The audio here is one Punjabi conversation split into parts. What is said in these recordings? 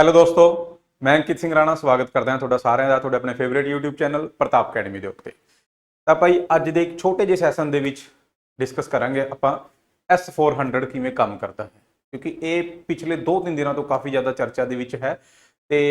ਹੈਲੋ ਦੋਸਤੋ, ਮੈਂ ਅੰਕਿਤ ਸਿੰਘ ਰਾਣਾ ਸਵਾਗਤ ਕਰਦਾ ਹਾਂ ਤੁਹਾਡਾ ਸਾਰਿਆਂ ਦਾ, ਤੁਹਾਡੇ ਆਪਣੇ favourite YouTube channel Pratap academy ਦੇ ਉੱਤੇ। ਤਾਂ ਭਾਈ, ਅੱਜ ਦੇ ਇੱਕ ਛੋਟੇ ਜਿਹੇ ਸੈਸ਼ਨ ਦੇ ਵਿੱਚ ਡਿਸਕਸ ਕਰਾਂਗੇ ਆਪਾਂ S400 ਕਿਵੇਂ ਕੰਮ ਕਰਦਾ ਹੈ। ਕਿਉਂਕਿ ਇਹ ਪਿਛਲੇ 2-3 ਦਿਨਾਂ ਤੋਂ ਕਾਫੀ ਜ਼ਿਆਦਾ ਚਰਚਾ ਦੇ ਵਿੱਚ ਹੈ ਤੇ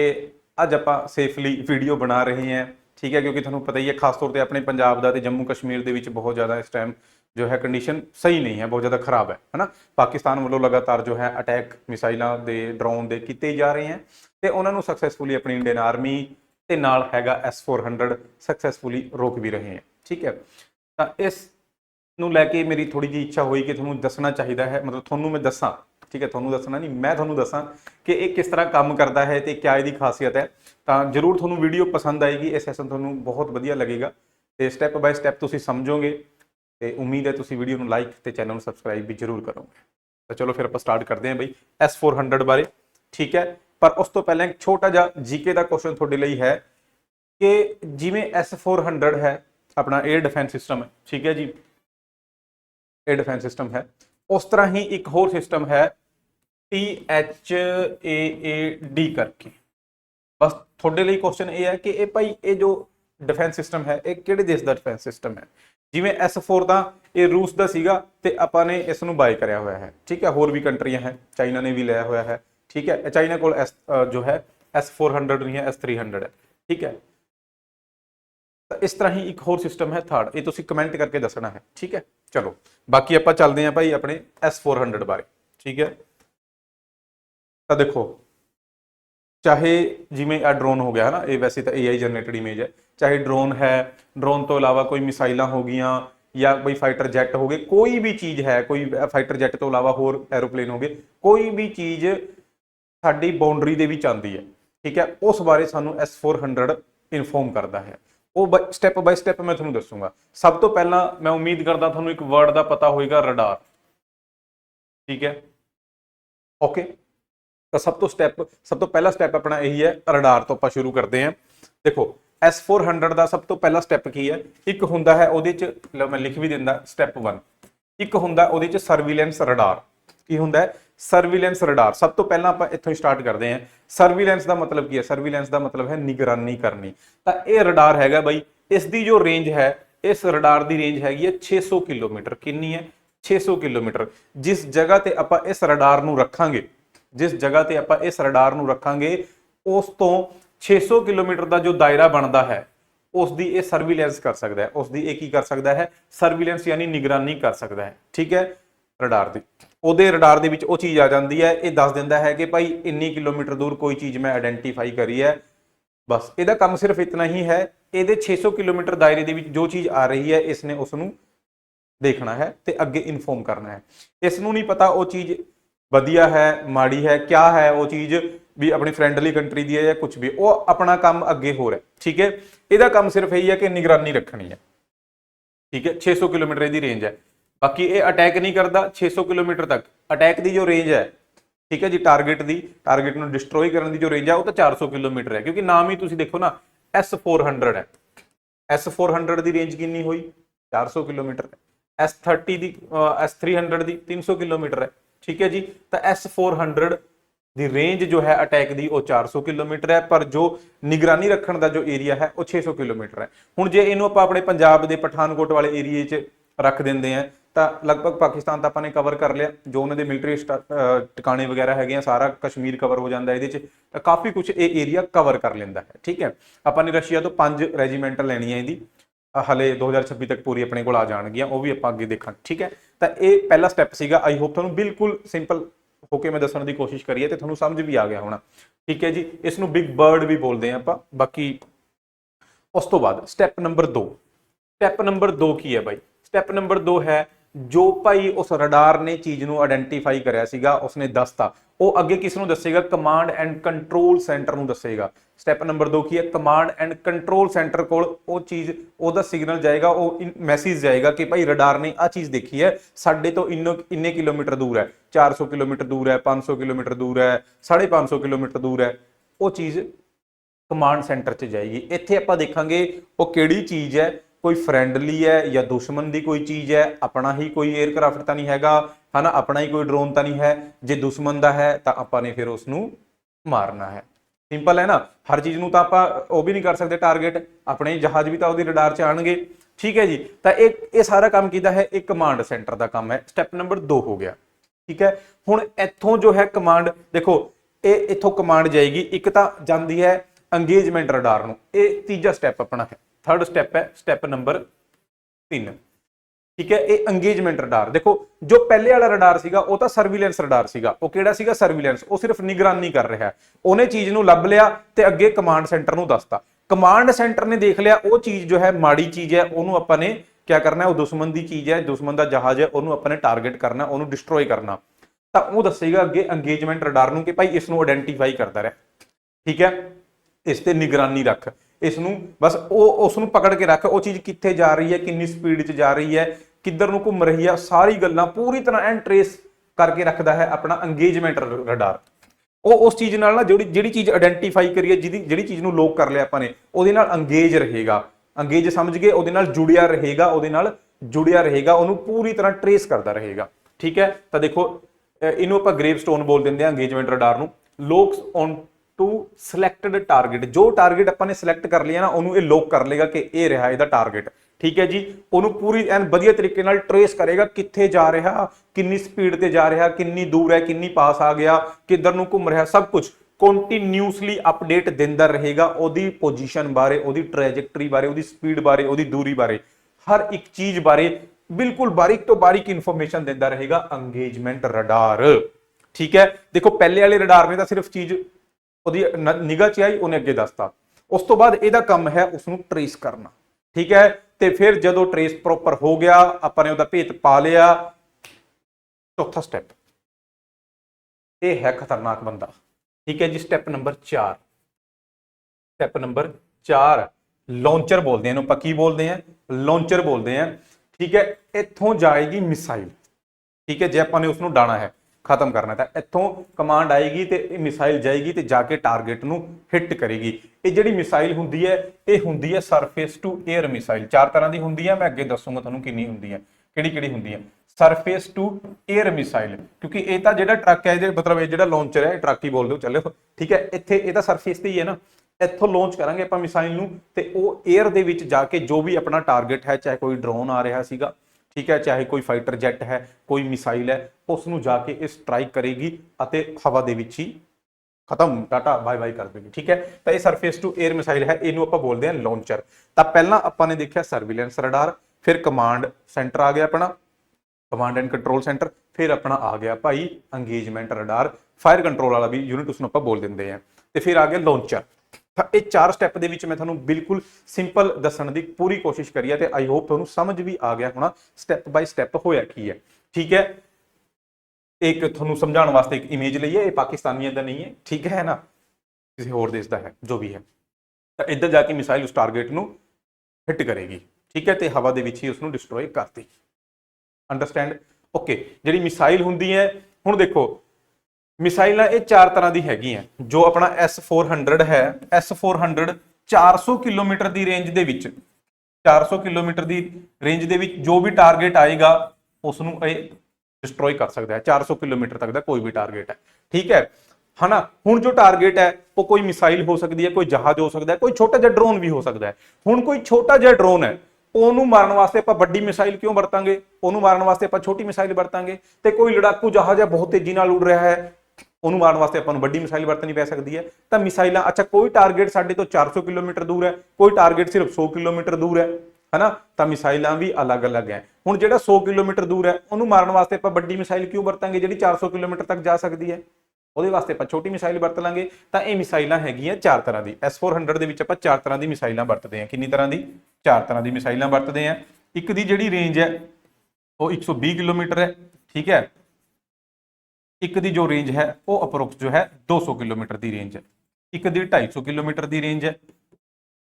ਅੱਜ ਆਪਾਂ ਸੇਫਲੀ ਵੀਡੀਓ ਬਣਾ ਰਹੇ ਹਾਂ। ਠੀਕ ਹੈ, ਕਿਉਂਕਿ ਤੁਹਾਨੂੰ ਪਤਾ ਹੀ ਹੈ, ਖਾਸ ਤੌਰ ਤੇ ਆਪਣੇ ਪੰਜਾਬ ਦਾ ਤੇ ਜੰਮੂ ਕਸ਼ਮੀਰ ਦੇ ਵਿੱਚ ਬਹੁਤ ਜ਼ਿਆਦਾ ਇਸ ਟਾਈਮ ਜੋ ਹੈ ਕੰਡੀਸ਼ਨ ਸਹੀ ਨਹੀਂ ਹੈ, ਬਹੁਤ ਜ਼ਿਆਦਾ ਖਰਾਬ ਹੈ, ਹਨਾ? ਪਾਕਿਸਤਾਨ ਵੱਲੋਂ ਲਗਾਤਾਰ ਜੋ ਹੈ ਅਟੈਕ ਮਿਸਾਈਲਾਂ ਦੇ ਡਰੋਨ ਦੇ ਕੀਤੇ ਜਾ ਰਹੇ ਹਨ ਤੇ ਉਹਨਾਂ ਨੂੰ ਸਕਸੈਸਫੁਲੀ ਆਪਣੀ ਇੰਡੀਅਨ ਆਰਮੀ ਤੇ ਨਾਲ ਹੈਗਾ S400 ਸਕਸੈਸਫੁਲੀ ਰੋਕ ਵੀ ਰਹੇ ਹਨ ਠੀਕ ਹੈ? ਤਾਂ ਇਸ ਨੂੰ ਲੈ ਕੇ ਮੇਰੀ ਥੋੜੀ ਜਿਹੀ ਇੱਛਾ ਹੋਈ ਕਿ ਤੁਹਾਨੂੰ ਦੱਸਣਾ ਚਾਹੀਦਾ ਹੈ, ਮਤਲਬ ਤੁਹਾਨੂੰ ਮੈਂ ਦੱਸਾਂ, ਠੀਕ ਹੈ? ਤੁਹਾਨੂੰ ਦੱਸਣਾ ਨਹੀਂ, ਮੈਂ ਤੁਹਾਨੂੰ ਦੱਸਾਂ ਕਿ ਇਹ ਕਿਸ ਤਰ੍ਹਾਂ ਕੰਮ ਕਰਦਾ ਹੈ ਤੇ ਕਿਆ ਇਹਦੀ ਖਾਸੀਅਤ ਹੈ। ਤਾਂ ਜਰੂਰ ਤੁਹਾਨੂੰ ਵੀਡੀਓ ਪਸੰਦ ਆਏਗੀ ਇਹ ਸੈਸ਼ਨ ਤੁਹਾਨੂੰ ਬਹੁਤ ਵਧੀਆ ਲੱਗੇਗਾ ਤੇ ਸਟੈਪ ਬਾਈ ਸਟੈਪ ਤੁਸੀਂ ਸਮਝੋਗੇ। ਤੇ ਉਮੀਦ ਹੈ ਤੁਸੀਂ ਵੀਡੀਓ ਨੂੰ ਲਾਈਕ ਤੇ ਚੈਨਲ ਨੂੰ ਸਬਸਕ੍ਰਾਈਬ ਵੀ ਜਰੂਰ ਕਰੋਗੇ। ਤਾਂ ਚਲੋ ਫਿਰ ਆਪਾਂ ਸਟਾਰਟ ਕਰਦੇ ਹਾਂ ਬਈ S400 ਬਾਰੇ, ਠੀਕ ਹੈ? ਪਰ ਉਸ ਤੋਂ ਪਹਿਲਾਂ ਇੱਕ ਛੋਟਾ ਜਿਹਾ ਜੀਕੇ ਦਾ ਕੁਐਸਚਨ ਤੁਹਾਡੇ ਲਈ ਹੈ ਕਿ ਜਿਵੇਂ S400 ਹੈ, ਆਪਣਾ 에ਅਰ ਡਿਫੈਂਸ ਸਿਸਟਮ ਹੈ, ਠੀਕ ਹੈ ਜੀ? 에ਅਰ ਡਿਫੈਂਸ ਸਿਸਟਮ ਹੈ। ਉਸ ਤਰ੍ਹਾਂ ਹੀ ਇੱਕ ਹੋਰ ਸਿਸਟਮ ਹੈ THAAD ਕਰਕੇ। ਬਸ ਤੁਹਾਡੇ ਲਈ ਕੁਐਸਚਨ ਇਹ ਹੈ ਕਿ ਇਹ ਭਾਈ ਇਹ ਜੋ ਡਿਫੈਂਸ ਸਿਸਟਮ ਹੈ, ਇਹ ਕਿਹੜੇ ਦੇਸ਼ ਦਾ ਡਿਫੈਂਸ ਸਿਸਟਮ ਹੈ? ਜਿਵੇਂ S4 ਦਾ ਇਹ ਰੂਸ ਦਾ ਸੀਗਾ ਤੇ ਆਪਾਂ ਨੇ ਇਸ ਨੂੰ ਬਾਈ ਕਰਿਆ ਹੋਇਆ ਹੈ। ਠੀਕ ਹੈ, ਹੋਰ ਵੀ ਕੰਟਰੀਆਂ ਹੈ। ਚਾਈਨਾ ਨੇ ਵੀ ਲਿਆ ਹੋਇਆ ਹੈ। ਠੀਕ ਹੈ ਚਾਈਨਾ ਕੋਲ S ਜੋ ਹੈ S400 ਨਹੀਂ ਹੈ S300 ਹੈ। ਠੀਕ ਹੈ। ਤਾਂ ਇਸ ਤਰ੍ਹਾਂ ਹੀ ਇੱਕ ਹੋਰ ਸਿਸਟਮ ਹੈ ਥਰਡ ਇਹ ਤੁਸੀਂ ਕਮੈਂਟ ਕਰਕੇ ਦੱਸਣਾ ਹੈ। ਠੀਕ ਹੈ, ਚਲੋ। ਬਾਕੀ ਆਪਾਂ ਚੱਲਦੇ ਹਾਂ ਭਾਈ ਆਪਣੇ S400 ਬਾਰੇ। ਠੀਕ ਹੈ। ਤਾਂ ਦੇਖੋ, ਚਾਹੇ ਜਿਵੇਂ ਆ ਡਰੋਨ ਹੋ ਗਿਆ ਹੈ ਨਾ ਇਹ ਵੈਸੇ ਤਾਂ AI ਜਨਰੇਟਡ ਇਮੇਜ ਹੈ। ਚਾਹੇ ਡਰੋਨ ਹੈ ਡਰੋਨ ਤੋਂ ਇਲਾਵਾ ਕੋਈ ਮਿਸਾਈਲਾਂ ਹੋ ਗਈਆਂ ਜਾਂ ਕੋਈ ਫਾਈਟਰ ਜੈਟ ਹੋ ਗਏ, ਕੋਈ ਵੀ ਚੀਜ਼ ਹੈ, ਕੋਈ ਫਾਈਟਰ ਜੈਟ ਤੋਂ ਇਲਾਵਾ ਹੋਰ ਐਰੋਪਲੇਨ ਹੋ ਗਏ, ਕੋਈ ਵੀ ਚੀਜ਼ ਸਾਡੀ ਬਾਉਂਡਰੀ ਦੇ ਵਿੱਚ ਆਂਦੀ ਹੈ, ਠੀਕ ਹੈ? ਉਸ ਬਾਰੇ ਸਾਨੂੰ S400 ਇਨਫੋਰਮ ਕਰਦਾ ਹੈ। ਉਹ ਸਟੈਪ ਬਾਈ ਸਟੈਪ ਮੈਂ ਤੁਹਾਨੂੰ ਦੱਸੂਗਾ। ਸਭ ਤੋਂ ਪਹਿਲਾਂ ਮੈਂ ਉਮੀਦ ਕਰਦਾ ਤੁਹਾਨੂੰ ਇੱਕ ਵਰਡ ਦਾ ਪਤਾ ਹੋਏਗਾ ਰਡਾਰ ਠੀਕ ਹੈ? ਓਕੇ ਤਾਂ ਸਭ ਤੋਂ ਸਟੈਪ ਸਭ ਤੋਂ ਪਹਿਲਾ ਸਟੈਪ ਆਪਣਾ ਇਹੀ ਹੈ ਰਡਾਰ ਤੋਂ ਆਪਾਂ ਸ਼ੁਰੂ ਕਰਦੇ ਹਾਂ। ਦੇਖੋ S400 ਦਾ ਸਭ ਤੋਂ ਪਹਿਲਾ ਸਟੈਪ ਕੀ ਹੈ? ਇੱਕ ਹੁੰਦਾ ਹੈ ਉਹਦੇ ਚ, ਲਓ ਮੈਂ ਲਿਖ ਵੀ ਦਿੰਦਾ ਸਟੈਪ 1 ਇੱਕ ਹੁੰਦਾ ਉਹਦੇ ਚ ਸਰਵੀਲੈਂਸ ਰਡਾਰ ਕੀ ਹੁੰਦਾ ਹੈ? ਸਰਵੀਲੈਂਸ ਰਡਾਰ ਸਭ ਤੋਂ ਪਹਿਲਾਂ ਆਪਾਂ ਇੱਥੋਂ ਸਟਾਰਟ ਕਰਦੇ ਹਾਂ। ਸਰਵੀਲੈਂਸ ਦਾ ਮਤਲਬ ਕੀ ਹੈ? ਸਰਵੀਲੈਂਸ ਦਾ ਮਤਲਬ ਹੈ ਨਿਗਰਾਨੀ ਕਰਨੀ। ਤਾਂ ਇਹ ਰਡਾਰ ਹੈਗਾ ਬਾਈ। ਇਸ ਦੀ ਜੋ ਰੇਂਜ ਹੈ, ਇਸ ਰਡਾਰ ਦੀ ਰੇਂਜ ਹੈਗੀ ਹੈ 600 ਕਿਲੋਮੀਟਰ। ਕਿੰਨੀ ਹੈ? 600 ਕਿਲੋਮੀਟਰ। ਜਿਸ ਜਗ੍ਹਾ ਤੇ ਆਪਾਂ ਇਸ ਰਡਾਰ ਨੂੰ ਰੱਖਾਂਗੇ, ਜਿਸ ਜਗ੍ਹਾ ਤੇ ਆਪਾਂ ਇਸ ਰਡਾਰ ਨੂੰ ਰੱਖਾਂਗੇ, ਉਸ ਤੋਂ 600 ਕਿਲੋਮੀਟਰ ਦਾ ਜੋ ਦਾਇਰਾ ਬਣਦਾ ਹੈ, ਉਸ ਦੀ ਇਹ ਸਰਵੀਲੈਂਸ ਕਰ ਸਕਦਾ ਹੈ। ਉਸ ਦੀ ਇਹ ਕੀ ਕਰ ਸਕਦਾ ਹੈ? ਸਰਵੀਲੈਂਸ ਯਾਨੀ ਨਿਗਰਾਨੀ ਕਰ ਸਕਦਾ ਹੈ। ਠੀਕ ਹੈ? ਰਡਾਰ ਦੀ। ਉਹਦੇ ਰਡਾਰ ਦੇ ਵਿੱਚ ਉਹ ਚੀਜ਼ ਆ ਜਾਂਦੀ ਹੈ। ਇਹ ਦੱਸ ਦਿੰਦਾ ਹੈ ਕਿ ਭਾਈ ਇੰਨੀ ਕਿਲੋਮੀਟਰ ਦੂਰ ਕੋਈ ਚੀਜ਼ ਮੈਂ ਆਇਡੈਂਟੀਫਾਈ ਕਰੀ ਹੈ। ਬਸ, ਇਹਦਾ ਕੰਮ ਸਿਰਫ ਇਤਨਾ ਹੀ ਹੈ। ਇਹਦੇ 600 ਕਿਲੋਮੀਟਰ ਦਾਇਰੇ ਦੇ ਵਿੱਚ ਜੋ ਚੀਜ਼ ਆ ਰਹੀ ਹੈ ਇਸ ਨੇ ਉਸ ਨੂੰ ਦੇਖਣਾ ਹੈ ਤੇ ਅੱਗੇ ਇਨਫੋਰਮ ਕਰਨਾ ਹੈ। ਇਸ ਨੂੰ ਨਹੀਂ ਪਤਾ ਉਹ ਚੀਜ਼ ਵਧੀਆ ਹੈ, ਮਾੜੀ ਹੈ, ਕਿਆ ਹੈ ਉਹ ਚੀਜ਼। ਵੀ ਆਪਣੀ ਫ੍ਰੈਂਡਲੀ ਕੰਟਰੀ ਦੀ ਹੈ ਜਾਂ ਕੁਝ ਵੀ, ਉਹ ਆਪਣਾ ਕੰਮ ਅੱਗੇ ਹੋ ਰਿਹਾ। ਠੀਕ ਹੈ? ਇਹਦਾ ਕੰਮ ਸਿਰਫ ਇਹੀ ਹੈ ਕਿ ਨਿਗਰਾਨੀ ਰੱਖਣੀ ਹੈ। ਠੀਕ ਹੈ? 600 ਕਿਲੋਮੀਟਰ ਇਹਦੀ ਰੇਂਜ ਹੈ। ਬਾਕੀ ਇਹ ਅਟੈਕ ਨਹੀਂ ਕਰਦਾ 600 ਕਿਲੋਮੀਟਰ ਤੱਕ। ਅਟੈਕ ਦੀ ਜੋ ਰੇਂਜ ਹੈ, ਠੀਕ ਹੈ ਜੀ ਟਾਰਗੇਟ ਦੀ ਟਾਰਗੇਟ ਨੂੰ ਡਿਸਟਰੋਏ ਕਰਨ ਦੀ ਜੋ ਰੇਂਜ ਹੈ, ਉਹ ਤਾਂ 400 ਕਿਲੋਮੀਟਰ ਹੈ। ਕਿਉਂਕਿ ਨਾਮ ਹੀ ਤੁਸੀਂ ਦੇਖੋ ਨਾ S400 ਹੈ। S400 ਦੀ ਰੇਂਜ ਕਿੰਨੀ ਹੋਈ? 400 ਕਿਲੋਮੀਟਰ ਹੈ। S30 ਦੀ, ਅਹ S300 ਦੀ 300 ਕਿਲੋਮੀਟਰ ਹੈ। ਠੀਕ ਹੈ ਜੀ? ਤਾਂ S400 ਦੀ ਰੇਂਜ ਜੋ ਹੈ ਅਟੈਕ ਦੀ ਉਹ 400 ਕਿਲੋਮੀਟਰ ਹੈ ਪਰ ਜੋ ਨਿਗਰਾਨੀ ਰੱਖਣ ਦਾ ਜੋ ਏਰੀਆ ਹੈ ਉਹ 600 ਕਿਲੋਮੀਟਰ ਹੈ। ਹੁਣ ਜੇ ਇਹਨੂੰ ਆਪਾਂ ਆਪਣੇ ਪੰਜਾਬ ਦੇ ਪਠਾਨਕੋਟ ਵਾਲੇ ਏਰੀਏ 'ਚ ਰੱਖ ਦਿੰਦੇ ਆ ਤਾਂ ਲਗਭਗ ਪਾਕਿਸਤਾਨ ਤਾਂ ਆਪਾਂ ਨੇ ਕਵਰ ਕਰ ਲਿਆ। ਜੋ ਉਹਨਾਂ ਦੇ ਮਿਲਟਰੀ ਟਿਕਾਣੇ ਵਗੈਰਾ ਹੈਗੇ ਆ ਸਾਰਾ ਕਸ਼ਮੀਰ ਕਵਰ ਹੋ ਜਾਂਦਾ ਇਹਦੇ 'ਚ ਤਾਂ ਕਾਫੀ ਕੁਝ ਇਹ ਏਰੀਆ ਕਵਰ ਕਰ ਲੈਂਦਾ ਹੈ ਠੀਕ ਹੈ? ਆਪਾਂ ਨੇ ਰਸ਼ੀਆ ਤੋਂ 5 ਰੈਜੀਮੈਂਟਲ ਲੈਣੀਆਂ ਇਹਦੀ। ਅ, ਹਲੇ 2026 ਤੱਕ ਪੂਰੀ ਆਪਣੇ ਕੋਲ ਆ ਜਾਣਗੀਆਂ ਉਹ ਵੀ ਆਪਾਂ ਅੱਗੇ ਦੇਖਾਂ ਠੀਕ ਹੈ? ਤਾਂ ਇਹ ਪਹਿਲਾ ਸਟੈਪ ਸੀਗਾ। ਆਈ ਹੋਪ ਤੁਹਾਨੂੰ ਬਿਲਕੁਲ ਸਿੰਪਲ ਹੋ ਕੇ ਮੈਂ ਦੱਸਣ ਦੀ ਕੋਸ਼ਿਸ਼ ਕਰੀਏ ਤੇ ਤੁਹਾਨੂੰ ਸਮਝ ਵੀ ਆ ਗਿਆ ਹੋਣਾ। ਠੀਕ ਹੈ ਜੀ ਇਸ ਨੂੰ ਬਿਗ ਬਰਡ ਵੀ ਬੋਲਦੇ ਆ ਆਪਾਂ। ਬਾਕੀ ਉਸ ਤੋਂ ਬਾਅਦ ਸਟੈਪ ਨੰਬਰ 2 ਸਟੈਪ ਨੰਬਰ 2 ਕੀ ਹੈ ਬਾਈ? ਸਟੈਪ ਨੰਬਰ 2 ਹੈ ਜੋ ਭਾਈ ਉਸ ਰਡਾਰ ਨੇ ਚੀਜ਼ ਨੂੰ ਆਇਡੈਂਟੀਫਾਈ ਕਰਿਆ ਸੀਗਾ, ਉਸਨੇ ਦੱਸਤਾ। ਉਹ ਅੱਗੇ ਕਿਸ ਨੂੰ ਦੱਸੇਗਾ? ਕਮਾਂਡ ਐਂਡ ਕੰਟਰੋਲ ਸੈਂਟਰ ਨੂੰ ਦੱਸੇਗਾ। ਸਟੈਪ ਨੰਬਰ 2 ਕੀ ਹੈ? ਕਮਾਂਡ ਐਂਡ ਕੰਟਰੋਲ ਸੈਂਟਰ ਕੋਲ ਉਹ ਚੀਜ਼, ਉਹਦਾ ਸਿਗਨਲ ਜਾਏਗਾ, ਉਹ ਮੈਸੇਜ ਜਾਏਗਾ ਕਿ ਭਾਈ ਰਡਾਰ ਨੇ ਆ ਚੀਜ਼ ਦੇਖੀ ਹੈ। ਸਾਡੇ ਤੋਂ ਇੰਨੋ, ਇੰਨੇ ਕਿਲੋਮੀਟਰ ਦੂਰ ਹੈ। 400 ਕਿਲੋਮੀਟਰ ਦੂਰ ਹੈ 500 ਕਿਲੋਮੀਟਰ ਦੂਰ ਹੈ 550 ਕਿਲੋਮੀਟਰ ਦੂਰ ਹੈ। ਉਹ ਚੀਜ਼ ਕਮਾਂਡ ਸੈਂਟਰ 'ਚ ਜਾਏਗੀ। ਇੱਥੇ ਆਪਾਂ ਦੇਖਾਂਗੇ ਉਹ ਕਿਹੜੀ ਚੀਜ਼ ਹੈ? ਕੋਈ ਫ੍ਰੈਂਡਲੀ ਹੈ ਜਾਂ ਦੁਸ਼ਮਣ ਦੀ ਕੋਈ ਚੀਜ਼ ਹੈ, ਆਪਣਾ ਹੀ ਕੋਈ 에ਅਰਕ੍ਰਾਫਟ ਤਾਂ ਨਹੀਂ ਹੈਗਾ, ਹਨਾ? ਆਪਣਾ ਹੀ ਕੋਈ ਡਰੋਨ ਤਾਂ ਨਹੀਂ ਹੈ। ਜੇ ਦੁਸ਼ਮਣ ਦਾ ਹੈ, ਤਾਂ ਆਪਾਂ ਨੇ ਫਿਰ ਉਸ ਨੂੰ ਮਾਰਨਾ ਹੈ। ਸਿੰਪਲ ਹੈ ਨਾ? ਹਰ ਚੀਜ਼ ਨੂੰ ਤਾਂ ਆਪਾਂ ਉਹ ਵੀ ਨਹੀਂ ਕਰ ਸਕਦੇ ਟਾਰਗੇਟ ਆਪਣੇ ਜਹਾਜ਼ ਵੀ ਤਾਂ ਉਹਦੀ ਰਡਾਰ 'ਚ ਆਣਗੇ ਠੀਕ ਹੈ ਜੀ? ਤਾਂ ਇਹ ਇਹ ਸਾਰਾ ਕੰਮ ਕੀਤਾ ਹੈ? ਇਹ ਕਮਾਂਡ ਸੈਂਟਰ ਦਾ ਕੰਮ ਹੈ। ਸਟੈਪ ਨੰਬਰ 2 ਹੋ ਗਿਆ। ਠੀਕ ਹੈ? ਹੁਣ ਇੱਥੋਂ ਜੋ ਹੈ ਕਮਾਂਡ ਦੇਖੋ, ਇਹ ਇੱਥੋਂ ਕਮਾਂਡ ਜਾਏਗੀ। ਇੱਕ ਤਾਂ ਜਾਂਦੀ ਹੈ ਅੰਗੇਜਮੈਂਟ ਰਡਾਰ ਨੂੰ। ਇਹ ਤੀਜਾ ਸਟੈਪ ਆਪਣਾ ਹੈ। ਥਰਡ ਸਟੈਪ ਹੈ ਸਟੈਪ ਨੰਬਰ 3 ਠੀਕ ਹੈ, ਇਹ ਅੰਗੇਜਮੈਂਟ ਰਡਾਰ ਦੇਖੋ, ਜੋ ਪਹਿਲੇ ਵਾਲਾ ਰਡਾਰ ਸੀਗਾ, ਉਹ ਤਾਂ ਸਰਵੀਲੈਂਸ ਰਡਾਰ ਸੀਗਾ। ਉਹ ਕਿਹੜਾ ਸੀਗਾ? ਸਰਵੀਲੈਂਸ ਉਹ ਸਿਰਫ ਨਿਗਰਾਨੀ ਕਰ ਰਿਹਾ ਉਹਨੇ ਚੀਜ਼ ਨੂੰ ਲੱਭ ਲਿਆ ਤੇ ਅੱਗੇ ਕਮਾਂਡ ਸੈਂਟਰ ਨੂੰ ਦੱਸਤਾ। ਕਮਾਂਡ ਸੈਂਟਰ ਨੇ ਦੇਖ ਲਿਆ, ਉਹ ਚੀਜ਼ ਜੋ ਹੈ ਮਾੜੀ ਚੀਜ਼ ਹੈ, ਉਹਨੂੰ ਆਪਾਂ ਨੇ ਕੀ ਕਰਨਾ ਹੈ? ਉਹ ਦੁਸ਼ਮਣ ਦੀ ਚੀਜ਼ ਹੈ, ਦੁਸ਼ਮਣ ਦਾ ਜਹਾਜ਼ ਹੈ, ਉਹਨੂੰ ਆਪਾਂ ਨੇ ਟਾਰਗੇਟ ਕਰਨਾ, ਉਹਨੂੰ ਡਿਸਟਰੋਏ ਕਰਨਾ। ਤਾਂ ਉਹ ਦੱਸੇਗਾ ਅੱਗੇ ਅੰਗੇਜਮੈਂਟ ਰਡਾਰ ਨੂੰ ਕਿ ਭਾਈ ਇਸ ਨੂੰ ਆਇਡੈਂਟੀਫਾਈ ਕਰਦਾ ਰਹਿ। ਠੀਕ ਹੈ? ਇਸ ਤੇ ਨਿਗਰਾਨੀ ਰੱਖ। ਇਸ ਨੂੰ ਬਸ ਉਹ ਉਸ ਨੂੰ ਪਕੜ ਕੇ ਰੱਖ, ਉਹ ਚੀਜ਼ ਕਿੱਥੇ ਜਾ ਰਹੀ ਹੈ, ਕਿੰਨੀ ਸਪੀਡ 'ਚ ਜਾ ਰਹੀ ਹੈ, ਕਿੱਧਰ ਨੂੰ ਘੁੰਮ ਰਹੀ ਹੈ, ਸਾਰੀ ਗੱਲਾਂ ਪੂਰੀ ਤਰ੍ਹਾਂ ਐਨ ਟਰੇਸ ਕਰਕੇ ਰੱਖਦਾ ਹੈ ਆਪਣਾ ਅੰਗੇਜਮੈਂਟ ਰਡਾਰ ਉਹ ਉਸ ਚੀਜ਼ ਨਾਲ ਨਾ ਜਿਹੜੀ ਜਿਹੜੀ ਚੀਜ਼ ਆਇਡੈਂਟੀਫਾਈ ਕਰੀਏ, ਜਿਹਦੀ, ਜਿਹੜੀ ਚੀਜ਼ ਨੂੰ ਲੋਕ ਕਰ ਲਿਆ ਆਪਾਂ ਨੇ, ਉਹਦੇ ਨਾਲ ਅੰਗੇਜ ਰਹੇਗਾ। ਅੰਗੇਜ ਸਮਝ ਗਏ ਉਹਦੇ ਨਾਲ ਜੁੜਿਆ ਰਹੇਗਾ, ਉਹਦੇ ਨਾਲ ਜੁੜਿਆ ਰਹੇਗਾ, ਉਹਨੂੰ ਪੂਰੀ ਤਰ੍ਹਾਂ ਟਰੇਸ ਕਰਦਾ ਰਹੇਗਾ। ਠੀਕ ਹੈ? ਤਾਂ ਦੇਖੋ ਇਹਨੂੰ ਆਪਾਂ ਗ੍ਰੇਵ ਸਟੋਨ ਬੋਲ ਦਿੰਦੇ ਆ ਅੰਗੇਜਮੈਂਟ ਰਡਾਰ ਨੂੰ। Lock on to selected target ਜੋ ਟਾਰਗੇਟ ਆਪਾਂ ਨੇ ਸਿਲੈਕਟ ਕਰ ਲਿਆ ਨਾ, ਉਹਨੂੰ ਇਹ ਲੋਕ ਕਰ ਲੇਗਾ ਕਿ ਇਹ ਰਿਹਾ ਇਹਦਾ ਟਾਰਗੇਟ ਠੀਕ ਹੈ ਜੀ? ਉਹਨੂੰ ਪੂਰੀ ਐਨ ਵਧੀਆ ਤਰੀਕੇ ਨਾਲ ਟਰੇਸ ਕਰੇਗਾ ਕਿੱਥੇ ਜਾ ਰਿਹਾ, ਕਿੰਨੀ ਸਪੀਡ ਤੇ ਜਾ ਰਿਹਾ, ਕਿੰਨੀ ਦੂਰ ਹੈ, ਕਿੰਨੀ ਪਾਸ ਆ ਗਿਆ, ਕਿੱਧਰ ਨੂੰ ਘੁੰਮ ਰਿਹਾ, ਸਭ ਕੁਝ ਕੰਟੀਨਿਊਸਲੀ ਅਪਡੇਟ ਦਿੰਦਾ ਰਹੇਗਾ ਉਹਦੀ ਪੋਜੀਸ਼ਨ ਬਾਰੇ, ਉਹਦੀ ਟ੍ਰੈਜੈਕਟਰੀ ਬਾਰੇ, ਉਹਦੀ ਸਪੀਡ ਬਾਰੇ, ਉਹਦੀ ਦੂਰੀ ਬਾਰੇ। ਹਰ ਇੱਕ ਚੀਜ਼ ਬਾਰੇ ਬਿਲਕੁਲ ਬਾਰੀਕ ਤੋਂ ਬਾਰੀਕ ਇਨਫੋਰਮੇਸ਼ਨ ਦਿੰਦਾ ਰਹੇਗਾ। ਅੰਗੇਜਮੈਂਟ ਰਡਾਰ ਠੀਕ ਹੈ? ਦੇਖੋ, ਪਹਿਲੇ ਵਾਲੇ ਰਡਾਰ ਨੇ ਤਾਂ ਸਿਰਫ ਚੀਜ਼ ਉਹਦੀ ਨਿਗਾਹ ਚ ਆਈ, ਉਹਨੇ ਅੱਗੇ ਦੱਸਤਾ। ਉਸ ਤੋਂ ਬਾਅਦ ਇਹਦਾ ਕੰਮ ਹੈ ਉਸ ਨੂੰ ਟਰੇਸ ਕਰਨਾ। ਠੀਕ ਹੈ? ਤੇ ਫਿਰ ਜਦੋਂ ਟਰੇਸ ਪ੍ਰੋਪਰ ਹੋ ਗਿਆ, ਆਪਾਂ ਨੇ ਉਹਦਾ ਭੇਤ ਪਾ ਲਿਆ। ਚੌਥਾ ਸਟੈਪ ਇਹ ਹੈ ਖਤਰਨਾਕ ਬੰਦਾ। ਠੀਕ ਹੈ ਜੀ? Step number 4 step number 4 launcher ਬੋਲਦੇ ਆ ਇਹਨੂੰ ਆਪਾਂ ਕੀ ਬੋਲਦੇ ਆ ਲਾਂਚਰ ਬੋਲਦੇ ਆ ਠੀਕ ਹੈ? ਇੱਥੋਂ ਜਾਏਗੀ ਮਿਸਾਈਲ। ਠੀਕ ਹੈ? ਜੇ ਆਪਾਂ ਨੇ ਉਸ ਨੂੰ ਡਾਣਾ ਹੈ। ਖਤਮ ਕਰਨਾ ਤਾਂ ਇੱਥੋਂ ਕਮਾਂਡ ਆਏਗੀ ਤੇ ਇਹ ਮਿਸਾਈਲ ਜਾਏਗੀ ਤੇ ਜਾ ਕੇ ਟਾਰਗੇਟ ਨੂੰ ਹਿੱਟ ਕਰੇਗੀ। ਇਹ ਜਿਹੜੀ ਮਿਸਾਈਲ ਹੁੰਦੀ ਹੈ, ਇਹ ਹੁੰਦੀ ਹੈ ਸਰਫੇਸ ਟੂ 에ਅਰ ਮਿਸਾਈਲ। ਚਾਰ ਤਰ੍ਹਾਂ ਦੀ ਹੁੰਦੀ ਹੈ ਮੈਂ ਅੱਗੇ ਦੱਸੂਗਾ ਤੁਹਾਨੂੰ ਕਿੰਨੀ ਹੁੰਦੀ ਹੈ ਕਿਹੜੀ ਕਿਹੜੀ ਹੁੰਦੀ ਹੈ ਸਰਫੇਸ ਟੂ 에ਅਰ ਮਿਸਾਈਲ, ਕਿਉਂਕਿ ਇਹ ਤਾਂ ਜਿਹੜਾ ਟਰੱਕ ਹੈ ਜਿਹੜਾ ਮਤਲਬ ਇਹ ਜਿਹੜਾ ਲਾਂਚਰ ਹੈ ਟਰੱਕ ਹੀ ਬੋਲਦੇ ਹੋ ਚੱਲੋ ਠੀਕ ਹੈ, ਇੱਥੇ ਇਹ ਤਾਂ ਸਰਫੇਸ ਤੇ ਹੀ ਹੈ ਨਾ। ਇੱਥੋਂ ਲਾਂਚ ਕਰਾਂਗੇ ਆਪਾਂ ਮਿਸਾਈਲ ਨੂੰ ਤੇ ਉਹ 에ਅਰ ਦੇ ਵਿੱਚ ਜਾ ਕੇ ਜੋ ਵੀ ਆਪਣਾ ਟਾਰਗੇਟ ਹੈ, ਚਾਹੇ ਕੋਈ ਡਰੋਨ ਆ ਰਿਹਾ ਸੀਗਾ ਠੀਕ ਹੈ, ਚਾਹੇ ਕੋਈ ਫਾਈਟਰ ਜੈਟ ਹੈ, ਕੋਈ ਮਿਸਾਈਲ ਹੈ ਉਸ ਨੂੰ ਜਾ ਕੇ ਇਹ ਸਟ੍ਰਾਈਕ ਕਰੇਗੀ ਅਤੇ ਹਵਾ ਦੇ ਵਿੱਚ ਹੀ ਖਤਮ, ਟਾਟਾ ਬਾਏ ਬਾਏ ਕਰ ਦੇਗੀ, ਠੀਕ ਹੈ। ਤਾਂ ਇਹ ਸਰਫੇਸ ਟੂ 에ਅਰ ਮਿਸਾਈਲ ਹੈ, ਇਹਨੂੰ ਆਪਾਂ ਬੋਲਦੇ ਹਾਂ ਲਾਂਚਰ ਤਾਂ ਪਹਿਲਾਂ ਆਪਾਂ ਨੇ ਦੇਖਿਆ ਸਰਵੀਲੈਂਸ ਰਡਾਰ ਫਿਰ ਕਮਾਂਡ ਸੈਂਟਰ ਆ ਗਿਆ ਆਪਣਾ ਕਮਾਂਡ ਐਂਡ ਕੰਟਰੋਲ ਸੈਂਟਰ ਫਿਰ ਆਪਣਾ ਆ ਗਿਆ ਭਾਈ ਅੰਗੇਜਮੈਂਟ ਰਡਾਰ ਫਾਇਰ ਕੰਟਰੋਲ ਵਾਲਾ ਵੀ ਯੂਨਿਟ ਉਸ ਨੂੰ ਆਪਾਂ ਬੋਲ ਦਿੰਦੇ ਆ ਤੇ ਫਿਰ ਆ ਗਿਆ ਲਾਂਚਰ ਤਾਂ ਇਹ ਚਾਰ ਸਟੈਪ ਦੇ ਵਿੱਚ ਮੈਂ ਤੁਹਾਨੂੰ ਬਿਲਕੁਲ ਸਿੰਪਲ ਦੱਸਣ ਦੀ ਪੂਰੀ ਕੋਸ਼ਿਸ਼ ਕਰੀ ਹੈ ਤੇ ਆਈ ਹੋਪ ਤੁਹਾਨੂੰ ਸਮਝ ਵੀ ਆ ਗਿਆ ਹੋਣਾ ਸਟੈਪ ਬਾਈ ਸਟੈਪ ਹੋਇਆ ਕੀ ਹੈ। ਠੀਕ ਹੈ? ਇੱਕ ਤੁਹਾਨੂੰ ਸਮਝਾਉਣ ਵਾਸਤੇ ਇੱਕ ਇਮੇਜ ਲਈ ਹੈ ਇਹ ਪਾਕਿਸਤਾਨੀਆਂ ਦਾ ਨਹੀਂ ਹੈ, ਠੀਕ ਹੈ ਨਾ? ਕਿਸੇ ਹੋਰ ਦੇਸ਼ ਦਾ ਹੈ, ਜੋ ਵੀ ਹੈ। ਤਾਂ ਇੱਧਰ ਜਾ ਕੇ ਮਿਸਾਈਲ ਉਸ ਟਾਰਗੇਟ ਨੂੰ ਹਿੱਟ ਕਰੇਗੀ, ਠੀਕ ਹੈ? ਤੇ ਹਵਾ ਦੇ ਵਿੱਚ ਹੀ ਉਸ ਨੂੰ ਡਿਸਟਰੋਏ ਕਰਤੀ ਅੰਡਰਸਟੈਂਡ ਓਕੇ ਜਿਹੜੀ ਮਿਸਾਈਲ ਹੁੰਦੀ ਹੈ, ਹੁਣ ਦੇਖੋ ਮਿਸਾਈਲਾਂ ਇਹ ਚਾਰ ਤਰ੍ਹਾਂ ਦੀ ਹੈਗੀਆਂ। ਜੋ ਆਪਣਾ S400 ਹੈ S400 400 ਕਿਲੋਮੀਟਰ ਦੀ ਰੇਂਜ ਦੇ ਵਿੱਚ। 400 ਕਿਲੋਮੀਟਰ ਦੀ ਰੇਂਜ ਦੇ ਵਿੱਚ ਜੋ ਵੀ ਟਾਰਗੇਟ ਆਏਗਾ ਉਸ ਨੂੰ ਇਹ ਡਿਸਟਰੋਏ ਕਰ ਸਕਦਾ ਹੈ। 400 ਕਿਲੋਮੀਟਰ ਤੱਕ ਦਾ ਕੋਈ ਵੀ ਟਾਰਗੇਟ ਹੈ। ਠੀਕ ਹੈ? ਹਨਾ? ਹੁਣ ਜੋ ਟਾਰਗੇਟ ਹੈ, ਉਹ ਕੋਈ ਮਿਸਾਈਲ ਹੋ ਸਕਦੀ ਹੈ, ਕੋਈ ਜਹਾਜ਼ ਹੋ ਸਕਦਾ ਹੈ, ਕੋਈ ਛੋਟਾ ਜਿਹਾ ਡਰੋਨ ਵੀ ਹੋ ਸਕਦਾ ਹੈ। ਹੁਣ ਕੋਈ ਛੋਟਾ ਜਿਹਾ ਡਰੋਨ ਹੈ, ਉਹਨੂੰ ਮਾਰਨ ਵਾਸਤੇ ਆਪਾਂ ਵੱਡੀ ਮਿਸਾਈਲ ਕਿਉਂ ਵਰਤਾਂਗੇ? ਉਹਨੂੰ ਮਾਰਨ ਵਾਸਤੇ ਆਪਾਂ ਛੋਟੀ ਮਿਸਾਈਲ ਵਰਤਾਂਗੇ। ਤੇ ਕੋਈ ਲੜਾਕੂ ਜਹਾਜ਼ ਹੈ, ਬਹੁਤ ਤੇਜ਼ੀ ਨਾਲ ਉੱਡ ਰਿਹਾ ਹੈ ਉਹਨੂੰ ਮਾਰਨ ਵਾਸਤੇ ਆਪਾਂ ਨੂੰ ਵੱਡੀ ਮਿਸਾਈਲ ਵਰਤਣੀ ਪੈ ਸਕਦੀ ਹੈ। ਤਾਂ ਮਿਸਾਈਲਾਂ, ਅੱਛਾ, ਕੋਈ ਟਾਰਗੇਟ ਸਾਡੇ ਤੋਂ 400 ਕਿਲੋਮੀਟਰ ਦੂਰ ਹੈ, ਕੋਈ ਟਾਰਗੇਟ ਸਿਰਫ 100 ਕਿਲੋਮੀਟਰ ਦੂਰ ਹੈ, ਹਨਾ? ਤਾਂ ਮਿਸਾਈਲਾਂ ਵੀ ਅਲੱਗ-ਅਲੱਗ ਹੈ। ਹੁਣ ਜਿਹੜਾ 100 ਕਿਲੋਮੀਟਰ ਦੂਰ ਹੈ, ਉਹਨੂੰ ਮਾਰਨ ਵਾਸਤੇ ਆਪਾਂ ਵੱਡੀ ਮਿਸਾਈਲ ਕਿਉਂ ਵਰਤਾਂਗੇ, ਜਿਹੜੀ 400 ਕਿਲੋਮੀਟਰ ਤੱਕ ਜਾ ਸਕਦੀ ਹੈ? ਉਹਦੇ ਵਾਸਤੇ ਆਪਾਂ ਛੋਟੀ ਮਿਸਾਈਲ ਵਰਤ ਲਾਂਗੇ। ਤਾਂ ਇਹ ਮਿਸਾਈਲਾਂ ਹੈਗੀਆਂ ਚਾਰ ਤਰ੍ਹਾਂ ਦੀ। S400 ਦੇ ਵਿੱਚ ਆਪਾਂ ਚਾਰ ਤਰ੍ਹਾਂ ਦੀ ਮਿਸਾਈਲਾਂ ਵਰਤਦੇ ਹਾਂ। ਕਿੰਨੀ ਤਰ੍ਹਾਂ ਦੀ? ਚਾਰ ਤਰ੍ਹਾਂ ਦੀ ਮਿਸਾਈਲਾਂ ਵਰਤਦੇ ਹਾਂ। ਇੱਕ ਦੀ ਜਿਹੜੀ ਰੇਂਜ ਹੈ, ਉਹ 120 ਕਿਲੋਮੀਟਰ ਹੈ, ਠੀਕ ਹੈ? ਇੱਕ ਦੀ ਜੋ ਰੇਂਜ ਹੈ, ਉਹ ਅਪਰੋਕਸ ਜੋ ਹੈ 200 ਕਿਲੋਮੀਟਰ ਦੀ ਰੇਂਜ ਹੈ। ਇੱਕ ਦੀ 250 ਕਿਲੋਮੀਟਰ ਦੀ ਰੇਂਜ ਹੈ।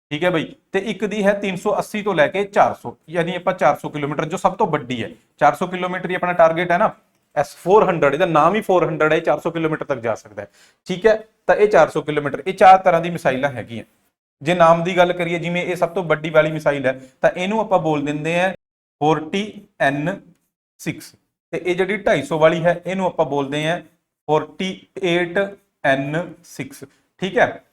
ਠੀਕ ਹੈ ਬਈ? ਤੇ ਇੱਕ ਦੀ ਹੈ 380 ਤੋਂ ਲੈ ਕੇ 400 ਯਾਨੀ ਆਪਾਂ 400 ਕਿਲੋਮੀਟਰ ਜੋ ਸਭ ਤੋਂ ਵੱਡੀ ਹੈ। 400 ਕਿਲੋਮੀਟਰ ਹੀ ਆਪਣਾ ਟਾਰਗੇਟ ਹੈ ਨਾ? S400 ਇਹਦਾ ਨਾਮ ਹੀ 400 ਹੈ, ਇਹ 400 ਕਿਲੋਮੀਟਰ ਤੱਕ ਜਾ ਸਕਦਾ ਹੈ। ਠੀਕ ਹੈ? ਤਾਂ ਇਹ 400 ਕਿਲੋਮੀਟਰ, ਇਹ ਚਾਰ ਤਰ੍ਹਾਂ ਦੀ ਮਿਸਾਈਲਾਂ ਹੈਗੀਆਂ। ਜੇ ਨਾਮ ਦੀ ਗੱਲ ਕਰੀਏ, ਜਿਵੇਂ ਇਹ ਸਭ ਤੋਂ ਵੱਡੀ ਵਾਲੀ ਮਿਸਾਈਲ ਹੈ, ਤਾਂ ਇਹਨੂੰ ਆਪਾਂ ਬੋਲ ਦਿੰਦੇ ਆ 40N6 ਤੇ ਇਹ ਜਿਹੜੀ 250 ਵਾਲੀ ਹੈ, ਇਹਨੂੰ ਆਪਾਂ ਬੋਲਦੇ ਆ N6 ਠੀਕ ਹੈ?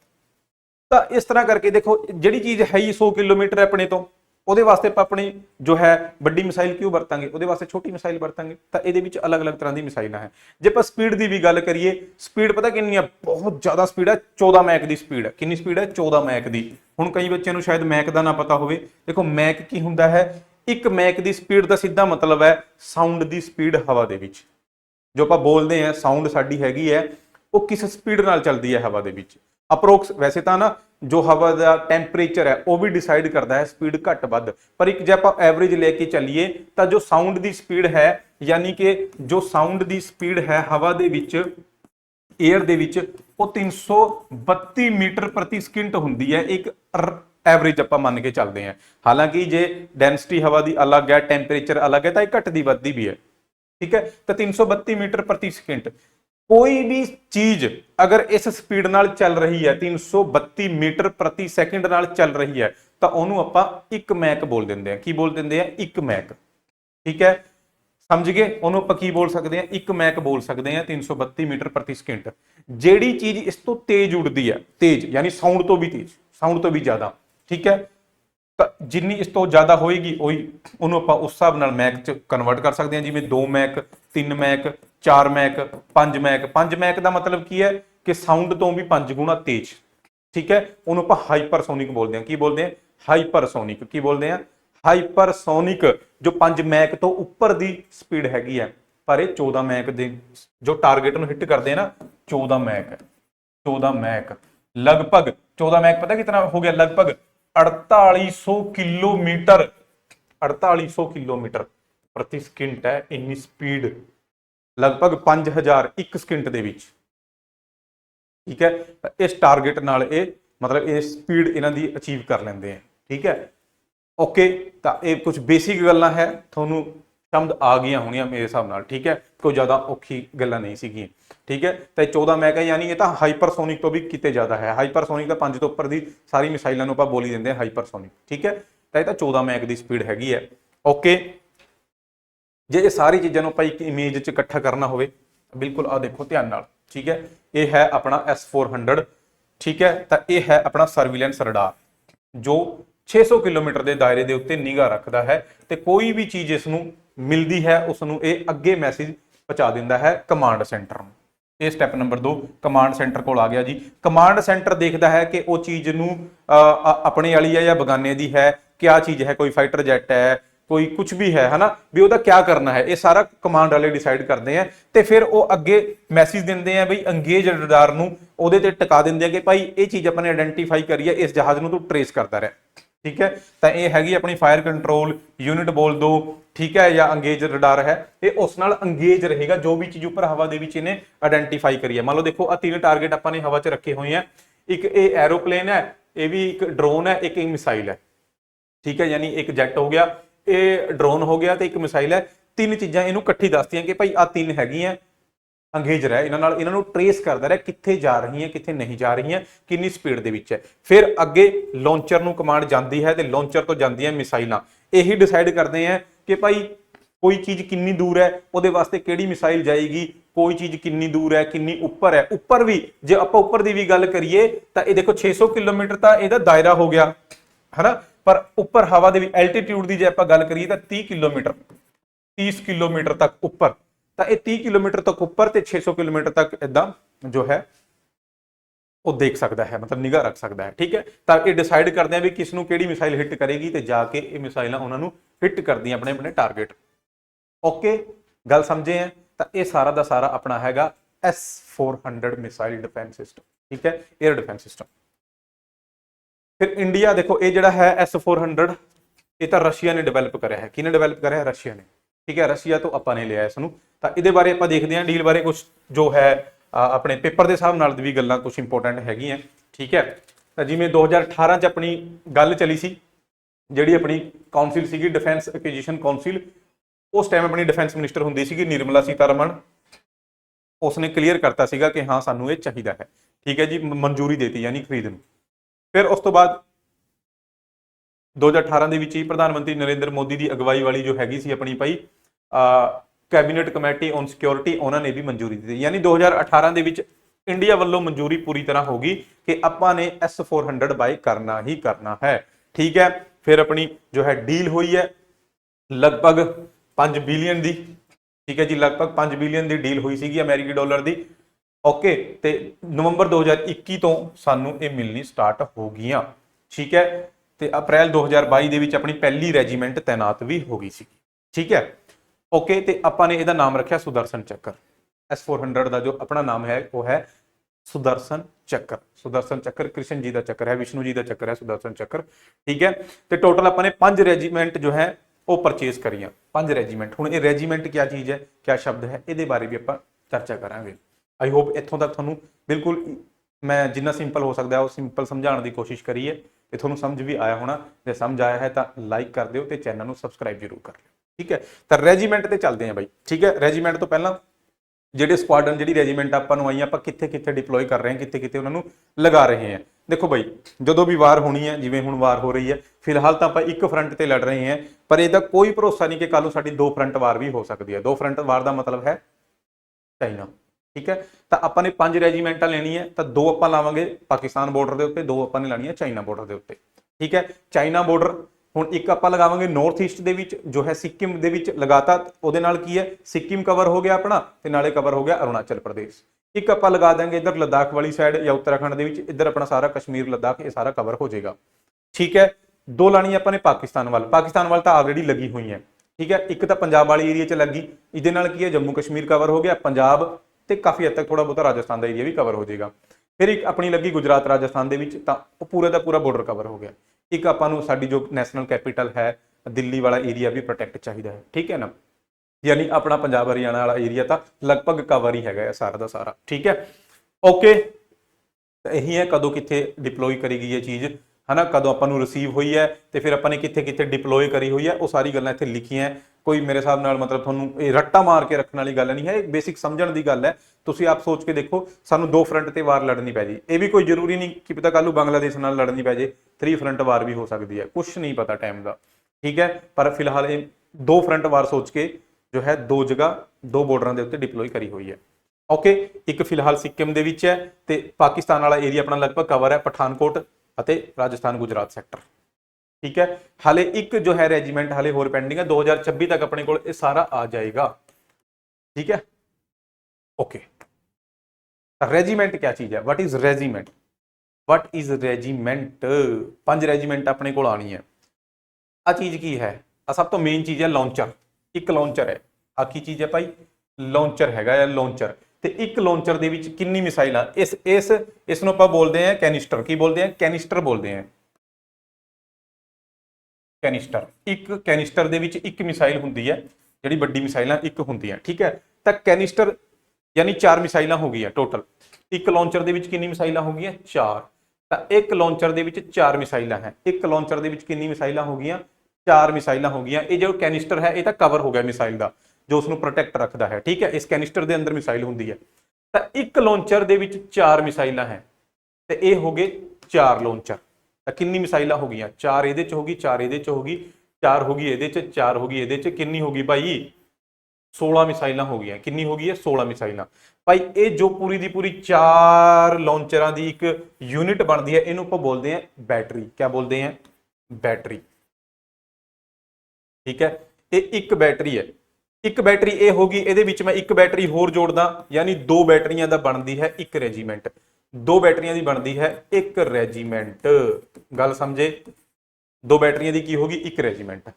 ਤਾਂ ਇਸ ਤਰ੍ਹਾਂ ਕਰਕੇ ਦੇਖੋ, ਜਿਹੜੀ ਚੀਜ਼ ਹੈ ਹੀ 100 ਕਿਲੋਮੀਟਰ ਆਪਣੇ ਤੋਂ, ਉਹਦੇ ਵਾਸਤੇ ਆਪਾਂ ਆਪਣੀ ਜੋ ਹੈ ਵੱਡੀ ਮਿਸਾਈਲ ਕਿਉਂ ਵਰਤਾਂਗੇ? ਉਹਦੇ ਵਾਸਤੇ ਛੋਟੀ ਮਿਸਾਈਲ ਵਰਤਾਂਗੇ, ਤਾਂ ਇਹਦੇ ਵਿੱਚ ਅਲੱਗ-ਅਲੱਗ ਤਰ੍ਹਾਂ ਦੀ ਮਿਸਾਈਲਾਂ ਹੈ। ਜੇ ਆਪਾਂ ਸਪੀਡ ਦੀ ਵੀ ਗੱਲ ਕਰੀਏ ਸਪੀਡ ਪਤਾ ਕਿੰਨੀ ਆ? ਬਹੁਤ ਜ਼ਿਆਦਾ ਸਪੀਡ ਹੈ 14 ਮੈਕ ਦੀ ਸਪੀਡ ਹੈ। ਕਿੰਨੀ ਸਪੀਡ ਹੈ? 14 ਮੈਕ ਦੀ। ਹੁਣ ਕਈ ਬੱਚਿਆਂ ਨੂੰ ਸ਼ਾਇਦ ਮੈਕ ਦਾ ਨਾ ਪਤਾ ਹੋਵੇ। ਦੇਖੋ ਮੈਕ ਕੀ ਹੁੰਦਾ ਹੈ? ਇੱਕ ਮੈਕ ਦੀ ਸਪੀਡ ਦਾ ਸਿੱਧਾ ਮਤਲਬ ਹੈ ਸਾਊਂਡ ਦੀ ਸਪੀਡ ਹਵਾ ਦੇ ਵਿੱਚ। ਜੋ ਆਪਾਂ ਬੋਲਦੇ ਆ ਸਾਊਂਡ ਸਾਡੀ ਹੈਗੀ ਹੈ, ਉਹ ਕਿਸ ਸਪੀਡ ਨਾਲ ਚੱਲਦੀ ਹੈ ਹਵਾ ਦੇ ਵਿੱਚ? ਅਪਰੋਕਸ ਵੈਸੇ ਤਾਂ ਨਾ ਜੋ ਹਵਾ ਦਾ ਟੈਂਪਰੇਚਰ ਹੈ, ਉਹ ਵੀ ਡਿਸਾਈਡ ਕਰਦਾ ਹੈ ਸਪੀਡ ਘੱਟ ਵੱਧ। ਪਰ ਇੱਕ ਜੇ ਆਪਾਂ ਐਵਰੇਜ ਲੈ ਕੇ ਚੱਲੀਏ, ਤਾਂ ਜੋ ਸਾਊਂਡ ਦੀ ਸਪੀਡ ਹੈ, ਯਾਨੀ ਕਿ ਜੋ ਸਾਊਂਡ ਦੀ ਸਪੀਡ ਹੈ ਹਵਾ ਦੇ ਵਿੱਚ 에ਅਰ ਦੇ ਵਿੱਚ, ਉਹ 332 ਮੀਟਰ ਪ੍ਰਤੀ ਸਕਿੰਟ ਹੁੰਦੀ ਹੈ। ਇੱਕ ਐਵਰੇਜ ਆਪਾਂ ਮੰਨ ਕੇ ਚੱਲਦੇ ਹਾਂ। ਹਾਲਾਂਕਿ ਜੇ ਡੈਂਸਿਟੀ ਹਵਾ ਦੀ ਅਲੱਗ ਹੈ ਟੈਂਪਰੇਚਰ ਅਲੱਗ ਹੈ, ਤਾਂ ਇਹ ਘਟਦੀ ਵੱਧਦੀ ਵੀ ਹੈ। ਠੀਕ ਹੈ? ਤਾਂ 332 ਮੀਟਰ ਪ੍ਰਤੀ ਸਕਿੰਟ ਕੋਈ ਵੀ ਚੀਜ਼ ਅਗਰ ਇਸ ਸਪੀਡ ਨਾਲ ਚੱਲ ਰਹੀ ਹੈ 332 ਮੀਟਰ ਪ੍ਰਤੀ ਸੈਕਿੰਡ ਨਾਲ ਚੱਲ ਰਹੀ ਹੈ, ਤਾਂ ਉਹਨੂੰ ਆਪਾਂ 1 ਮੈਕ ਬੋਲ ਦਿੰਦੇ ਆ ਕੀ ਬੋਲ ਦਿੰਦੇ ਆ 1 ਮੈਕ ਠੀਕ ਹੈ? ਸਮਝ ਗਏ? ਉਹਨੂੰ ਆਪਾਂ ਕੀ ਬੋਲ ਸਕਦੇ ਆ 1 ਮੈਕ ਬੋਲ ਸਕਦੇ ਆ 332 ਮੀਟਰ ਪ੍ਰਤੀ ਸਕਿੰਟ ਜਿਹੜੀ ਚੀਜ਼ ਇਸ ਤੋਂ ਤੇਜ਼ ਉੱਡਦੀ ਹੈ, ਤੇਜ਼, ਯਾਨੀ ਸਾਊਂਡ ਤੋਂ ਵੀ ਤੇਜ਼ ਸਾਊਂਡ ਤੋਂ ਵੀ ਜ਼ਿਆਦਾ। ਠੀਕ ਹੈ? ਤਾਂ ਜਿੰਨੀ ਇਸ ਤੋਂ ਜ਼ਿਆਦਾ ਹੋਏਗੀ, ਉਹੀ ਉਹਨੂੰ ਆਪਾਂ ਉਸ ਹਿਸਾਬ ਨਾਲ ਮੈਕ ਚ ਕਨਵਰਟ ਕਰ ਸਕਦੇ ਹਾਂ। ਜਿਵੇਂ 2 ਮੈਕ 3 ਮੈਕ 4 ਮੈਕ 5 ਮੈਕ 5 ਮੈਕ ਦਾ ਮਤਲਬ ਕੀ ਹੈ ਕਿ ਸਾਊਂਡ ਤੋਂ ਵੀ 5 ਗੁਣਾ ਤੇਜ਼। ਠੀਕ ਹੈ? ਉਹਨੂੰ ਆਪਾਂ ਹਾਈਪਰਸੋਨਿਕ ਬੋਲਦੇ ਹਾਂ। ਕੀ ਬੋਲਦੇ ਹਾਂ? ਹਾਈਪਰਸੋਨਿਕ ਕੀ ਬੋਲਦੇ ਹਾਂ? ਹਾਈਪਰਸੋਨਿਕ ਜੋ 5 ਮੈਕ ਤੋਂ ਉੱਪਰ ਦੀ ਸਪੀਡ ਹੈਗੀ ਹੈ। ਪਰ ਇਹ 14 ਮੈਕ ਦੇ ਜੋ ਟਾਰਗੇਟ ਨੂੰ ਹਿੱਟ ਕਰਦੇ ਆ ਨਾ 14 ਮੈਕ ਹੈ 14 ਮੈਕ ਲਗਭਗ 14 ਮੈਕ ਪਤਾ ਕਿਤਨਾ ਹੋ ਗਿਆ? ਲਗਭਗ 4800 ਕਿਲੋਮੀਟਰ 4800 ਕਿਲੋਮੀਟਰ ਪ੍ਰਤੀ ਸਕਿੰਟ ਹੈ, ਇੰਨੀ ਸਪੀਡ। ਲਗਭਗ 5000 ਇੱਕ ਸਕਿੰਟ ਦੇ ਵਿੱਚ। ਠੀਕ ਹੈ? ਇਸ ਟਾਰਗੇਟ ਨਾਲ ਇਹ, ਮਤਲਬ ਇਹ ਸਪੀਡ ਇਹਨਾਂ ਦੀ ਅਚੀਵ ਕਰ ਲੈਂਦੇ ਆ। ਠੀਕ ਹੈ? ਓਕੇ, ਤਾਂ ਇਹ ਕੁਝ ਬੇਸਿਕ ਗੱਲਾਂ ਹੈ, ਤੁਹਾਨੂੰ ਸਮਝ ਆ ਗਈਆਂ ਹੋਣੀਆਂ ਮੇਰੇ ਹਿਸਾਬ ਨਾਲ, ਠੀਕ ਹੈ? ਕੋਈ ਜ਼ਿਆਦਾ ਔਖੀ ਗੱਲਾਂ ਨਹੀਂ ਸੀਗੀਆਂ, ਠੀਕ ਹੈ? ਤਾਂ ਇਹ 14 ਮੈਗਾ ਯਾਨੀ ਇਹ ਤਾਂ ਹਾਈਪਰਸੋਨਿਕ ਤੋਂ ਵੀ ਕਿਤੇ ਜ਼ਿਆਦਾ ਹੈ। ਹਾਈਪਰਸੋਨਿਕ ਤਾਂ 5 ਤੋਂ ਉੱਪਰ ਦੀ ਸਾਰੀ ਮਿਸਾਈਲਾਂ ਨੂੰ ਆਪਾਂ ਬੋਲੀ ਦਿੰਦੇ ਹਾਂ ਹਾਈਪਰਸੋਨਿਕ ਠੀਕ ਹੈ? ਤਾਂ ਇਹ ਤਾਂ 14 ਮੈਗ ਦੀ ਸਪੀਡ ਹੈਗੀ ਹੈ। ਓਕੇ ਜੇ ਇਹ ਸਾਰੀ ਚੀਜ਼ਾਂ ਨੂੰ ਆਪਾਂ ਇੱਕ ਇਮੇਜ 'ਚ ਇਕੱਠਾ ਕਰਨਾ ਹੋਵੇ, ਬਿਲਕੁਲ ਆ ਦੇਖੋ ਧਿਆਨ ਨਾਲ, ਠੀਕ ਹੈ? ਇਹ ਹੈ ਆਪਣਾ S400 ਠੀਕ ਹੈ? ਤਾਂ ਇਹ ਹੈ ਆਪਣਾ ਸਰਵੀਲੈਂਸ ਰਡਾਰ ਜੋ 600 ਕਿਲੋਮੀਟਰ ਦੇ ਦਾਇਰੇ ਦੇ ਉੱਤੇ ਨਿਗਾਹ ਰੱਖਦਾ ਹੈ ਤੇ ਕੋਈ ਵੀ ਚੀਜ਼ ਇਸ ਨੂੰ ਮਿਲਦੀ ਹੈ, ਉਸ ਨੂੰ ਇਹ ਅੱਗੇ ਮੈਸੇਜ ਪਹੁੰਚਾ ਦਿੰਦਾ ਹੈ ਕਮਾਂਡ ਸੈਂਟਰ ਨੂੰ। ਇਹ ਸਟੈਪ ਨੰਬਰ 2 ਕਮਾਂਡ ਸੈਂਟਰ ਕੋਲ ਆ ਗਿਆ ਜੀ। ਕਮਾਂਡ ਸੈਂਟਰ ਦੇਖਦਾ ਹੈ ਕਿ ਉਹ ਚੀਜ਼ ਨੂੰ ਆਪਣੇ ਵਾਲੀ ਹੈ ਜਾਂ ਬਗਾਨੇ ਦੀ ਹੈ ਕਿਆ ਚੀਜ਼ ਹੈ, ਕੋਈ ਫਾਈਟਰ ਜੈਟ ਹੈ, ਕੋਈ ਕੁਝ ਵੀ ਹੈ, ਹਨਾ? ਵੀ ਉਹਦਾ ਕੀ ਕਰਨਾ ਹੈ? ਇਹ ਸਾਰਾ ਕਮਾਂਡ ਵਾਲੇ ਡਿਸਾਈਡ ਕਰਦੇ ਆ ਤੇ ਫਿਰ ਉਹ ਅੱਗੇ ਮੈਸੇਜ ਦਿੰਦੇ ਆ ਬਈ ਅੰਗੇਜ ਰਡਾਰ ਨੂੰ ਉਹਦੇ ਤੇ ਟਿਕਾ ਦਿੰਦੇ ਆ ਕਿ ਭਾਈ ਇਹ ਚੀਜ਼ ਆਪਾਂ ਨੇ ਆਇਡੈਂਟੀਫਾਈ ਕਰੀ ਹੈ, ਇਸ ਜਹਾਜ਼ ਨੂੰ ਤੂੰ ਟਰੇਸ ਕਰਦਾ ਰਹਿ। ਠੀਕ ਹੈ? ਤਾਂ ਇਹ ਹੈਗੀ ਆਪਣੀ ਫਾਇਰ ਕੰਟਰੋਲ ਯੂਨਿਟ ਬੋਲ ਦੋ, ਠੀਕ ਹੈ? ਜਾਂ ਅੰਗੇਜ ਰਡਾਰ ਹੈ। ਇਹ ਉਸ ਨਾਲ ਅੰਗੇਜ ਰਹੇਗਾ, ਜੋ ਵੀ ਚੀਜ਼ ਉੱਪਰ ਹਵਾ ਦੇ ਵਿੱਚ ਇਹਨੇ ਆਇਡੈਂਟੀਫਾਈ ਕਰੀ ਹੈ। ਮੰਨ ਲਓ ਦੇਖੋ ਆ ਤਿੰਨ ਟਾਰਗੇਟ ਆਪਾਂ ਨੇ ਹਵਾ 'ਚ ਰੱਖੇ ਹੋਏ ਆ। ਇੱਕ ਇਹ ਐਰੋਪਲੇਨ ਹੈ, ਇਹ ਵੀ ਇੱਕ ਡਰੋਨ ਹੈ, ਇੱਕ ਇਹ ਮਿਸਾਈਲ ਹੈ। ਠੀਕ ਹੈ? ਯਾਨੀ ਇੱਕ ਜੈਟ ਹੋ ਗਿਆ, ਇਹ ਡਰੋਨ ਹੋ ਗਿਆ ਤੇ ਇੱਕ ਮਿਸਾਈਲ ਹੈ। ਤਿੰਨ ਚੀਜ਼ਾਂ ਇਹਨੂੰ ਇਕੱਠੀ ਦੱਸਦੀਆਂ ਕਿ ਭਾਈ ਆ ਤਿੰਨ ਹੈਗੀਆਂ। ਅੰਗੇਜ ਰਿਹਾ, ਇਹਨਾਂ ਨਾਲ, ਇਹਨਾਂ ਨੂੰ ਟਰੇਸ ਕਰਦਾ ਰਿਹਾ ਕਿੱਥੇ ਜਾ ਰਹੀ ਹੈ ਕਿੱਥੇ ਨਹੀਂ ਜਾ ਰਹੀ ਹੈ ਕਿੰਨੀ ਸਪੀਡ ਦੇ ਵਿੱਚ ਹੈ। ਫਿਰ ਅੱਗੇ ਲਾਂਚਰ ਨੂੰ ਕਮਾਂਡ ਜਾਂਦੀ ਹੈ ਤੇ ਲਾਂਚਰ ਤੋਂ ਜਾਂਦੀਆਂ ਮਿਸਾਈਲਾਂ। ਇਹੀ ਡਿਸਾਈਡ ਕਰਦੇ ਆ ਕਿ ਭਾਈ ਕੋਈ ਚੀਜ਼ ਕਿੰਨੀ ਦੂਰ ਹੈ, ਉਹਦੇ ਵਾਸਤੇ ਕਿਹੜੀ ਮਿਸਾਈਲ ਜਾਏਗੀ, ਕੋਈ ਚੀਜ਼ ਕਿੰਨੀ ਦੂਰ ਹੈ, ਕਿੰਨੀ ਉੱਪਰ ਹੈ। ਉੱਪਰ ਵੀ, ਜੇ ਆਪਾਂ ਉੱਪਰ ਦੀ ਵੀ ਗੱਲ ਕਰੀਏ, ਤਾਂ ਇਹ ਦੇਖੋ 600 ਕਿਲੋਮੀਟਰ ਤਾਂ ਇਹਦਾ ਦਾਇਰਾ ਹੋ ਗਿਆ, ਹਨਾ? ਪਰ ਉੱਪਰ ਹਵਾ ਦੇ ਵੀ ਐਲਟੀਟਿਊਡ ਦੀ ਜੇ ਆਪਾਂ ਗੱਲ ਕਰੀਏ ਤਾਂ 30 ਕਿਲੋਮੀਟਰ 30 ਕਿਲੋਮੀਟਰ ਤੱਕ ਉੱਪਰ। ਤਾਂ ਇਹ 30 ਕਿਲੋਮੀਟਰ ਤੱਕ ਉੱਪਰ ਤੇ 600 ਕਿਲੋਮੀਟਰ ਤੱਕ ਇਦਾਂ ਜੋ ਹੈ, ਉਹ ਦੇਖ ਸਕਦਾ ਹੈ, ਮਤਲਬ ਨਿਗਾਹ ਰੱਖ ਸਕਦਾ ਹੈ, ਠੀਕ ਹੈ? ਤਾਂ ਇਹ ਡਿਸਾਈਡ ਕਰਦੇ ਆ ਵੀ ਕਿਸ ਨੂੰ ਕਿਹੜੀ ਮਿਸਾਈਲ ਹਿੱਟ ਕਰੇਗੀ ਤੇ ਜਾ ਕੇ ਇਹ ਮਿਸਾਈਲਾਂ ਉਹਨਾਂ ਨੂੰ ਹਿੱਟ ਕਰਦੀਆਂ ਆਪਣੇ ਆਪਣੇ ਟਾਰਗੇਟ ਓਕੇ ਗੱਲ ਸਮਝੇ ਆ? ਤਾਂ ਇਹ ਸਾਰਾ ਦਾ ਸਾਰਾ ਆਪਣਾ ਹੈਗਾ S400 ਮਿਸਾਈਲ ਡਿਫੈਂਸ ਸਿਸਟਮ ਠੀਕ ਹੈ? 에ਅਰ ਡਿਫੈਂਸ ਸਿਸਟਮ ਫਿਰ ਇੰਡੀਆ ਦੇਖੋ, ਇਹ ਜਿਹੜਾ ਹੈ S400 ਇਹ ਤਾਂ ਰਸ਼ੀਆ ਨੇ ਡਿਵੈਲਪ ਕਰਿਆ ਹੈ। ਕਿਹਨੇ ਡਿਵੈਲਪ ਕਰਿਆ ਹੈ? ਰਸ਼ੀਆ ਨੇ। ਠੀਕ ਹੈ, ਰਸ਼ੀਆ ਤੋਂ ਆਪਾਂ ਨੇ ਲਿਆ ਇਸ ਨੂੰ ਤਾਂ ਇਹਦੇ ਬਾਰੇ ਆਪਾਂ ਦੇਖਦੇ ਹਾਂ, ਡੀਲ ਬਾਰੇ ਕੁਝ ਜੋ ਹੈ ਆਪਣੇ ਪੇਪਰ ਦੇ ਹਿਸਾਬ ਨਾਲ ਵੀ ਗੱਲਾਂ ਕੁਝ ਇੰਪੋਰਟੈਂਟ ਹੈਗੀਆਂ, ਠੀਕ ਹੈ। ਤਾਂ ਜਿਵੇਂ 2018 ਚ ਆਪਣੀ ਗੱਲ ਚੱਲੀ ਸੀ, ਜਿਹੜੀ ਆਪਣੀ ਕਾਉਂਸਲ ਸੀਗੀ ਡਿਫੈਂਸ ਐਕੁਜੀਸ਼ਨ ਕਾਉਂਸਲ ਉਸ ਟਾਈਮ ਆਪਣੀ ਡਿਫੈਂਸ ਮਿਨਿਸਟਰ ਹੁੰਦੀ ਸੀਗੀ ਨਿਰਮਲਾ ਸੀਤਾਰਮਨ ਉਸਨੇ ਕਲੀਅਰ ਕਰਤਾ ਸੀਗਾ ਕਿ ਹਾਂ, ਸਾਨੂੰ ਇਹ ਚਾਹੀਦਾ ਹੈ। ਠੀਕ ਹੈ ਜੀ ਮਨਜ਼ੂਰੀ ਦੇਤੀ, ਯਾਨੀ ਖਰੀਦ ਨੂੰ। ਫਿਰ ਉਸ ਤੋਂ ਬਾਅਦ 2018 ਦੇ ਵਿੱਚ ਹੀ ਪ੍ਰਧਾਨ ਮੰਤਰੀ ਨਰਿੰਦਰ ਮੋਦੀ ਦੀ ਅਗਵਾਈ ਵਾਲੀ ਜੋ ਹੈਗੀ ਸੀ ਆਪਣੀ ਭਾਈ ਕੈਬਨਿਟ ਕਮੇਟੀ ਔਨ ਸਿਕਿਉਰਿਟੀ, ਉਹਨਾਂ ਨੇ ਵੀ ਮਨਜ਼ੂਰੀ ਦਿੱਤੀ। ਯਾਨੀ 2018 ਦੇ ਵਿੱਚ ਇੰਡੀਆ ਵੱਲੋਂ ਮਨਜ਼ੂਰੀ ਪੂਰੀ ਤਰ੍ਹਾਂ ਹੋ ਗਈ ਕਿ ਆਪਾਂ ਨੇ S400 ਬਾਈ ਕਰਨਾ ਹੀ ਕਰਨਾ ਹੈ। ਠੀਕ ਹੈ, ਫਿਰ ਆਪਣੀ ਜੋ ਹੈ ਡੀਲ ਹੋਈ ਹੈ, ਲਗਭਗ 5 ਬਿਲੀਅਨ ਦੀ। ਠੀਕ ਹੈ ਜੀ, ਲਗਭਗ 5 ਬਿਲੀਅਨ ਦੀ ਡੀਲ ਹੋਈ ਸੀਗੀ ਅਮਰੀਕੀ ਡਾਲਰ ਦੀ। ਓਕੇ, ਤੇ ਨਵੰਬਰ 2021 ਤੋਂ ਸਾਨੂੰ ਇਹ ਮਿਲਣੀ ਸਟਾਰਟ ਹੋ ਗਈਆਂ। ਠੀਕ ਹੈ ਤੇ ਅਪ੍ਰੈਲ 2022 ਦੇ ਵਿੱਚ ਆਪਣੀ ਪਹਿਲੀ ਰੈਜੀਮੈਂਟ ਤਾਇਨਾਤ ਵੀ ਹੋ ਗਈ ਸੀ ਠੀਕ ਹੈ? ਓਕੇ ਤੇ ਆਪਾਂ ਨੇ ਇਹਦਾ ਨਾਮ ਰੱਖਿਆ ਸੁਦਰਸ਼ਨ ਚੱਕਰ। S400 ਦਾ ਜੋ ਆਪਣਾ ਨਾਮ ਹੈ, ਉਹ ਹੈ ਸੁਦਰਸ਼ਨ ਚੱਕਰ। ਸੁਦਰਸ਼ਨ ਚੱਕਰ, ਕ੍ਰਿਸ਼ਨ ਜੀ ਦਾ ਚੱਕਰ ਹੈ, ਵਿਸ਼ਨੂੰ ਜੀ ਦਾ ਚੱਕਰ ਹੈ ਸੁਦਰਸ਼ਨ ਚੱਕਰ। ਠੀਕ ਹੈ? ਤੇ ਟੋਟਲ ਆਪਾਂ ਨੇ ਪੰਜ ਰੈਜੀਮੈਂਟ ਜੋ ਹੈ, ਉਹ ਪਰਚੇਸ ਕਰੀਆਂ। ਪੰਜ ਰੈਜੀਮੈਂਟ। ਹੁਣ ਇਹ ਰੈਜੀਮੈਂਟ ਕੀ ਚੀਜ਼ ਹੈ ਕੀ ਸ਼ਬਦ ਹੈ, ਇਹਦੇ ਬਾਰੇ ਵੀ ਆਪਾਂ ਚਰਚਾ ਕਰਾਂਗੇ। ਆਈ ਹੋਪ ਇੱਥੋਂ ਤੱਕ ਤੁਹਾਨੂੰ ਬਿਲਕੁਲ ਮੈਂ ਜਿੰਨਾ ਸਿੰਪਲ ਹੋ ਸਕਦਾ, ਉਹ ਸਿੰਪਲ ਸਮਝਾਉਣ ਦੀ ਕੋਸ਼ਿਸ਼ ਕਰੀ ਹੈ। ਤੇ ਤੁਹਾਨੂੰ ਸਮਝ ਵੀ ਆਇਆ ਹੋਣਾ ਜੇ ਸਮਝ ਆਇਆ ਹੈ ਤਾਂ ਲਾਈਕ ਕਰ ਦਿਓ ਤੇ ਚੈਨਲ ਨੂੰ ਸਬਸਕ੍ਰਾਈਬ ਜ਼ਰੂਰ ਕਰ ਲਿਓ। ਠੀਕ ਹੈ? ਤਾਂ ਰੈਜੀਮੈਂਟ ਤੇ ਚੱਲਦੇ ਹਾਂ ਬਾਈ। ਠੀਕ ਹੈ? ਰੈਜੀਮੈਂਟ ਤੋਂ ਪਹਿਲਾਂ ਜਿਹੜੇ ਸਕੁਆਡਰਨ ਜਿਹੜੀ ਰੈਜੀਮੈਂਟ ਆਪਾਂ ਨੂੰ ਆਈਆਂ ਆਪਾਂ ਕਿੱਥੇ ਕਿੱਥੇ ਡਿਪਲੋਏ ਕਰ ਰਹੇ ਹਾਂ, ਕਿੱਥੇ ਕਿੱਥੇ ਉਹਨਾਂ ਨੂੰ ਲਗਾ ਰਹੇ ਹਾਂ। ਦੇਖੋ ਬਾਈ, ਜਦੋਂ ਵੀ ਵਾਰ ਹੋਣੀ ਹੈ, ਜਿਵੇਂ ਹੁਣ ਵਾਰ ਹੋ ਰਹੀ ਹੈ, ਫਿਲਹਾਲ ਤਾਂ ਆਪਾਂ ਇੱਕ ਫਰੰਟ ਤੇ ਲੜ ਰਹੇ ਹਾਂ, ਪਰ ਇਹਦਾ ਕੋਈ ਭਰੋਸਾ ਨਹੀਂ ਕਿ ਕੱਲ ਨੂੰ ਸਾਡੀ ਦੋ ਫਰੰਟ ਵਾਰ ਵੀ ਹੋ ਸਕਦੀ ਹੈ। ਦੋ ਫਰੰਟ ਵਾਰ ਦਾ ਮਤਲਬ ਹੈ ਚਾਈਨਾ। ਠੀਕ ਹੈ? ਤਾਂ ਆਪਾਂ ਨੇ ਪੰਜ ਰੈਜੀਮੈਂਟਾਂ ਲੈਣੀ ਹੈ ਤਾਂ ਦੋ ਆਪਾਂ ਲਾਵਾਂਗੇ ਪਾਕਿਸਤਾਨ ਬਾਰਡਰ ਦੇ ਉੱਤੇ, ਦੋ ਆਪਾਂ ਨੇ ਲਾਣੀ ਹੈ ਚਾਈਨਾ ਬਾਰਡਰ ਦੇ ਉੱਤੇ। ਠੀਕ ਹੈ? ਚਾਈਨਾ ਬਾਰਡਰ ਹੁਣ ਇੱਕ ਆਪਾਂ ਲਗਾਵਾਂਗੇ ਨਾਰਥ ਈਸਟ ਦੇ ਵਿੱਚ, ਜੋ ਹੈ ਸਿੱਕਿਮ ਦੇ ਵਿੱਚ ਲਗਾਤਾ ਉਹਦੇ ਨਾਲ ਕੀ ਹੈ? ਸਿੱਕਿਮ ਕਵਰ ਹੋ ਗਿਆ ਆਪਣਾ, ਤੇ ਨਾਲੇ ਕਵਰ ਹੋ ਗਿਆ ਅਰੁਣਾਚਲ ਪ੍ਰਦੇਸ਼। ਇੱਕ ਆਪਾਂ ਲਗਾ ਦਾਂਗੇ ਇੱਧਰ ਲੱਦਾਖ ਵਾਲੀ ਸਾਈਡ ਜਾਂ ਉੱਤਰਾਖੰਡ ਦੇ ਵਿੱਚ, ਇੱਧਰ ਆਪਣਾ ਸਾਰਾ ਕਸ਼ਮੀਰ, ਲੱਦਾਖ, ਇਹ ਸਾਰਾ ਕਵਰ ਹੋ ਜਾਏਗਾ। ਠੀਕ ਹੈ? ਦੋ ਲਾਣੀ ਆਪਾਂ ਨੇ ਪਾਕਿਸਤਾਨ ਵੱਲ। ਪਾਕਿਸਤਾਨ ਵੱਲ ਤਾਂ ਆਲਰੇਡੀ ਲੱਗੀ ਹੋਈ ਹੈ ਠੀਕ ਹੈ? ਇੱਕ ਤਾਂ ਪੰਜਾਬ ਵਾਲੀ ਏਰੀਆ 'ਚ ਲੱਗੀ। ਇਹਦੇ ਨਾਲ ਕੀ ਹੈ? ਜੰਮੂ ਕਸ਼ਮੀਰ ਕਵਰ ਹੋ ਗਿਆ, ਪੰਜਾਬ ਤੇ ਕਾਫੀ ਹੱਦ ਤੱਕ ਥੋੜਾ ਬਹੁਤਾ ਰਾਜਸਥਾਨ ਦਾ ਏਰੀਆ ਵੀ ਕਵਰ ਹੋ ਜਾਏਗਾ। ਫਿਰ ਇੱਕ ਆਪਣੀ ਲੱਗੀ ਗੁਜਰਾਤ, ਰਾਜਸਥਾਨ ਦੇ ਵਿੱਚ ਤਾਂ ਉਹ ਪੂਰਾ ਦਾ ਪੂਰਾ ਬਾਰਡਰ ਕਵਰ ਹੋ ਗਿਆ। ਇੱਕ ਆਪਾਂ ਨੂੰ ਸਾਡੀ ਜੋ ਨੈਸ਼ਨਲ ਕੈਪੀਟਲ ਹੈ, ਦਿੱਲੀ ਵਾਲਾ ਏਰੀਆ ਵੀ ਪ੍ਰੋਟੈਕਟ ਚਾਹੀਦਾ ਹੈ। ਠੀਕ ਹੈ ਨਾ? ਯਾਨੀ ਆਪਣਾ ਪੰਜਾਬ, ਹਰਿਆਣਾ ਵਾਲਾ ਏਰੀਆ ਤਾਂ ਲਗਭਗ ਕਵਰ ਹੀ ਹੈਗਾ ਹੈ ਸਾਰਾ ਦਾ ਸਾਰਾ। ਠੀਕ ਹੈ? ਓਕੇ ਤਾਂ ਇਹੀ ਹੈ ਕਦੋਂ ਕਿੱਥੇ ਡਿਪਲੋਏ ਕਰੀ ਗਈ ਹੈ ਚੀਜ਼। ਹਨਾ? ਕਦੋਂ ਆਪਾਂ ਨੂੰ ਰਿਸੀਵ ਹੋਈ ਹੈ ਤੇ ਫਿਰ ਆਪਾਂ ਨੇ ਕਿੱਥੇ ਕਿੱਥੇ ਡਿਪਲੋਏ ਕਰੀ ਹੋਈ ਹੈ, ਉਹ ਸਾਰੀ ਗੱਲਾਂ ਇੱਥੇ ਲਿਖੀਆਂ ਕੋਈ ਮੇਰੇ ਹਿਸਾਬ ਨਾਲ ਮਤਲਬ ਤੁਹਾਨੂੰ ਇਹ ਰੱਟਾ ਮਾਰ ਕੇ ਰੱਖਣ ਵਾਲੀ ਗੱਲ ਨਹੀਂ ਹੈ, ਇਹ ਬੇਸਿਕ ਸਮਝਣ ਦੀ ਗੱਲ ਹੈ। ਤੁਸੀਂ ਆਪ ਸੋਚ ਕੇ ਦੇਖੋ, ਸਾਨੂੰ ਦੋ ਫਰੰਟ ਤੇ ਵਾਰ ਲੜਨੀ ਪੈ ਜੀ। ਇਹ ਵੀ ਕੋਈ ਜ਼ਰੂਰੀ ਨਹੀਂ ਕਿ ਪਤਾ ਕੱਲ੍ਹ ਨੂੰ ਬੰਗਲਾਦੇਸ਼ ਨਾਲ ਲੜਨੀ ਪੈ ਜੇ। ਥਰੀ ਫਰੰਟ ਵਾਰ ਵੀ ਹੋ ਸਕਦੀ ਹੈ। ਕੁਝ ਨਹੀਂ ਪਤਾ ਟਾਈਮ ਦਾ। ਠੀਕ ਹੈ? ਪਰ ਫਿਲਹਾਲ ਇਹ ਦੋ ਫਰੰਟ ਵਾਰ ਸੋਚ ਕੇ ਜੋ ਹੈ, ਦੋ ਜਗ੍ਹਾ, ਦੋ ਬਾਰਡਰਾਂ ਦੇ ਉੱਤੇ ਡਿਪਲੋਏ ਕਰੀ ਹੋਈ ਹੈ। ਓਕੇ ਇੱਕ ਫਿਲਹਾਲ ਸਿੱਕਮ ਦੇ ਵਿੱਚ ਹੈ ਤੇ ਪਾਕਿਸਤਾਨ ਵਾਲਾ ਏਰੀਆ ਆਪਣਾ ਲਗਭਗ ਕਵਰ ਹੈ, ਪਠਾਨਕੋਟ ਅਤੇ ਰਾਜਸਥਾਨ, ਗੁਜਰਾਤ ਸੈਕਟਰ ਠੀਕ ਹੈ? ਹਾਲੇ ਇੱਕ ਜੋ ਹੈ ਰੈਜੀਮੈਂਟ ਹਾਲੇ ਹੋਰ ਪੈਂਡਿੰਗ ਹੈ। 2026 ਤੱਕ ਆਪਣੇ ਕੋਲ ਇਹ ਸਾਰਾ ਆ ਜਾਏਗਾ। ਠੀਕ ਹੈ? ਓਕੇ ਰੈਜੀਮੈਂਟ ਕੀ ਚੀਜ਼ ਹੈ? What is regiment what is regiment ਪੰਜ ਰੈਜੀਮੈਂਟ ਆਪਣੇ ਕੋਲ ਆਣੀ ਹੈ। ਆ ਚੀਜ਼ ਕੀ ਹੈ? ਆ ਸਭ ਤੋਂ ਮੇਨ ਚੀਜ਼ ਹੈ ਲਾਂਚਰ ਇੱਕ ਲਾਂਚਰ ਹੈ। ਆ ਕੀ ਚੀਜ਼ ਹੈ ਭਾਈ? ਲਾਂਚਰ ਹੈਗਾ ਹੈ ਲਾਂਚਰ ਤੇ ਇੱਕ ਲਾਂਚਰ ਦੇ ਵਿੱਚ ਕਿੰਨੀ ਮਿਸਾਈਲਾਂ? ਇਸ ਇਸ ਇਸ ਨੂੰ ਆਪਾਂ ਬੋਲਦੇ ਹਾਂ ਕੈਨਿਸਟਰ ਕੀ ਬੋਲਦੇ ਹਾਂ? ਕੈਨਿਸਟਰ ਬੋਲਦੇ ਹਾਂ। ਕੈਨਿਸਟਰ। ਇੱਕ ਕੈਨਿਸਟਰ ਦੇ ਵਿੱਚ ਇੱਕ ਮਿਸਾਈਲ ਹੁੰਦੀ ਹੈ, ਜਿਹੜੀ ਵੱਡੀ ਮਿਸਾਈਲਾਂ ਇੱਕ ਹੁੰਦੀਆਂ, ਠੀਕ ਹੈ? ਤਾਂ ਕੈਨਿਸਟਰ ਯਾਨੀ ਚਾਰ ਮਿਸਾਈਲਾਂ ਹੋ ਗਈਆਂ ਟੋਟਲ ਇੱਕ ਲਾਂਚਰ ਦੇ ਵਿੱਚ ਕਿੰਨੀ ਮਿਸਾਈਲਾਂ ਹੋ ਗਈਆਂ? ਚਾਰ। ਤਾਂ ਇੱਕ ਲਾਂਚਰ ਦੇ ਵਿੱਚ ਚਾਰ ਮਿਸਾਈਲਾਂ ਹੈ। ਇੱਕ ਲਾਂਚਰ ਦੇ ਵਿੱਚ ਕਿੰਨੀ ਮਿਸਾਈਲਾਂ ਹੋ ਗਈਆਂ? ਚਾਰ ਮਿਸਾਈਲਾਂ ਹੋ ਗਈਆਂ। ਇਹ ਜੋ ਕੈਨਿਸਟਰ ਹੈ, ਇਹ ਤਾਂ ਕਵਰ ਹੋ ਗਿਆ ਮਿਸਾਈਲ ਦਾ, ਜੋ ਉਸ ਨੂੰ ਪ੍ਰੋਟੈਕਟ ਰੱਖਦਾ ਹੈ, ਠੀਕ ਹੈ? ਇਸ ਕੈਨਿਸਟਰ ਦੇ ਅੰਦਰ ਮਿਸਾਈਲ ਹੁੰਦੀ ਹੈ। ਤਾਂ ਇੱਕ ਲਾਂਚਰ ਦੇ ਵਿੱਚ ਚਾਰ ਮਿਸਾਈਲਾਂ ਹੈ। ਤੇ ਇਹ ਹੋ ਗਏ ਚਾਰ ਲਾਂਚਰ ਤਾਂ ਕਿੰਨੀ ਮਿਸਾਈਲਾਂ ਹੋ ਗਈਆਂ? ਚਾਰ ਇਹਦੇ ਚ ਹੋ ਗਈ, ਚਾਰ ਇਹਦੇ ਚ ਹੋ ਗਈ, ਚਾਰ ਹੋ ਗਈ ਇਹਦੇ ਚ, ਚਾਰ ਹੋ ਗਈ ਇਹਦੇ ਚ, ਕਿੰਨੀ ਹੋ ਗਈ ਭਾਈ? 16 ਮਿਸਾਈਲਾਂ ਹੋ ਗਈਆਂ। ਕਿੰਨੀ ਹੋ ਗਈ ਹੈ? 16 ਮਿਸਾਈਲਾਂ। ਭਾਈ, ਇਹ ਜੋ ਪੂਰੀ ਦੀ ਪੂਰੀ ਚਾਰ ਲਾਂਚਰਾਂ ਦੀ ਇੱਕ ਯੂਨਿਟ ਬਣਦੀ ਹੈ, ਇਹਨੂੰ ਆਪਾਂ ਬੋਲਦੇ ਹਾਂ ਬੈਟਰੀ ਕੀ ਬੋਲਦੇ ਹਾਂ? ਬੈਟਰੀ ਠੀਕ ਹੈ? ਇਹ ਇੱਕ ਬੈਟਰੀ ਹੈ। ਇੱਕ ਬੈਟਰੀ ਇਹ ਹੋਗੀ ਇਹਦੇ ਵਿੱਚ ਮੈਂ ਇੱਕ ਬੈਟਰੀ ਹੋਰ ਜੋੜਦਾ, ਯਾਨੀ ਦੋ ਬੈਟਰੀਆਂ ਦਾ ਬਣਦੀ ਹੈ ਇੱਕ ਰੈਜੀਮੈਂਟ ਦੋ ਬੈਟਰੀਆਂ ਦੀ ਬਣਦੀ ਹੈ ਇੱਕ ਰੈਜੀਮੈਂਟ। ਗੱਲ ਸਮਝੇ? ਦੋ ਬੈਟਰੀਆਂ ਦੀ ਕੀ ਹੋਗੀ ਇੱਕ ਰੈਜੀਮੈਂਟ।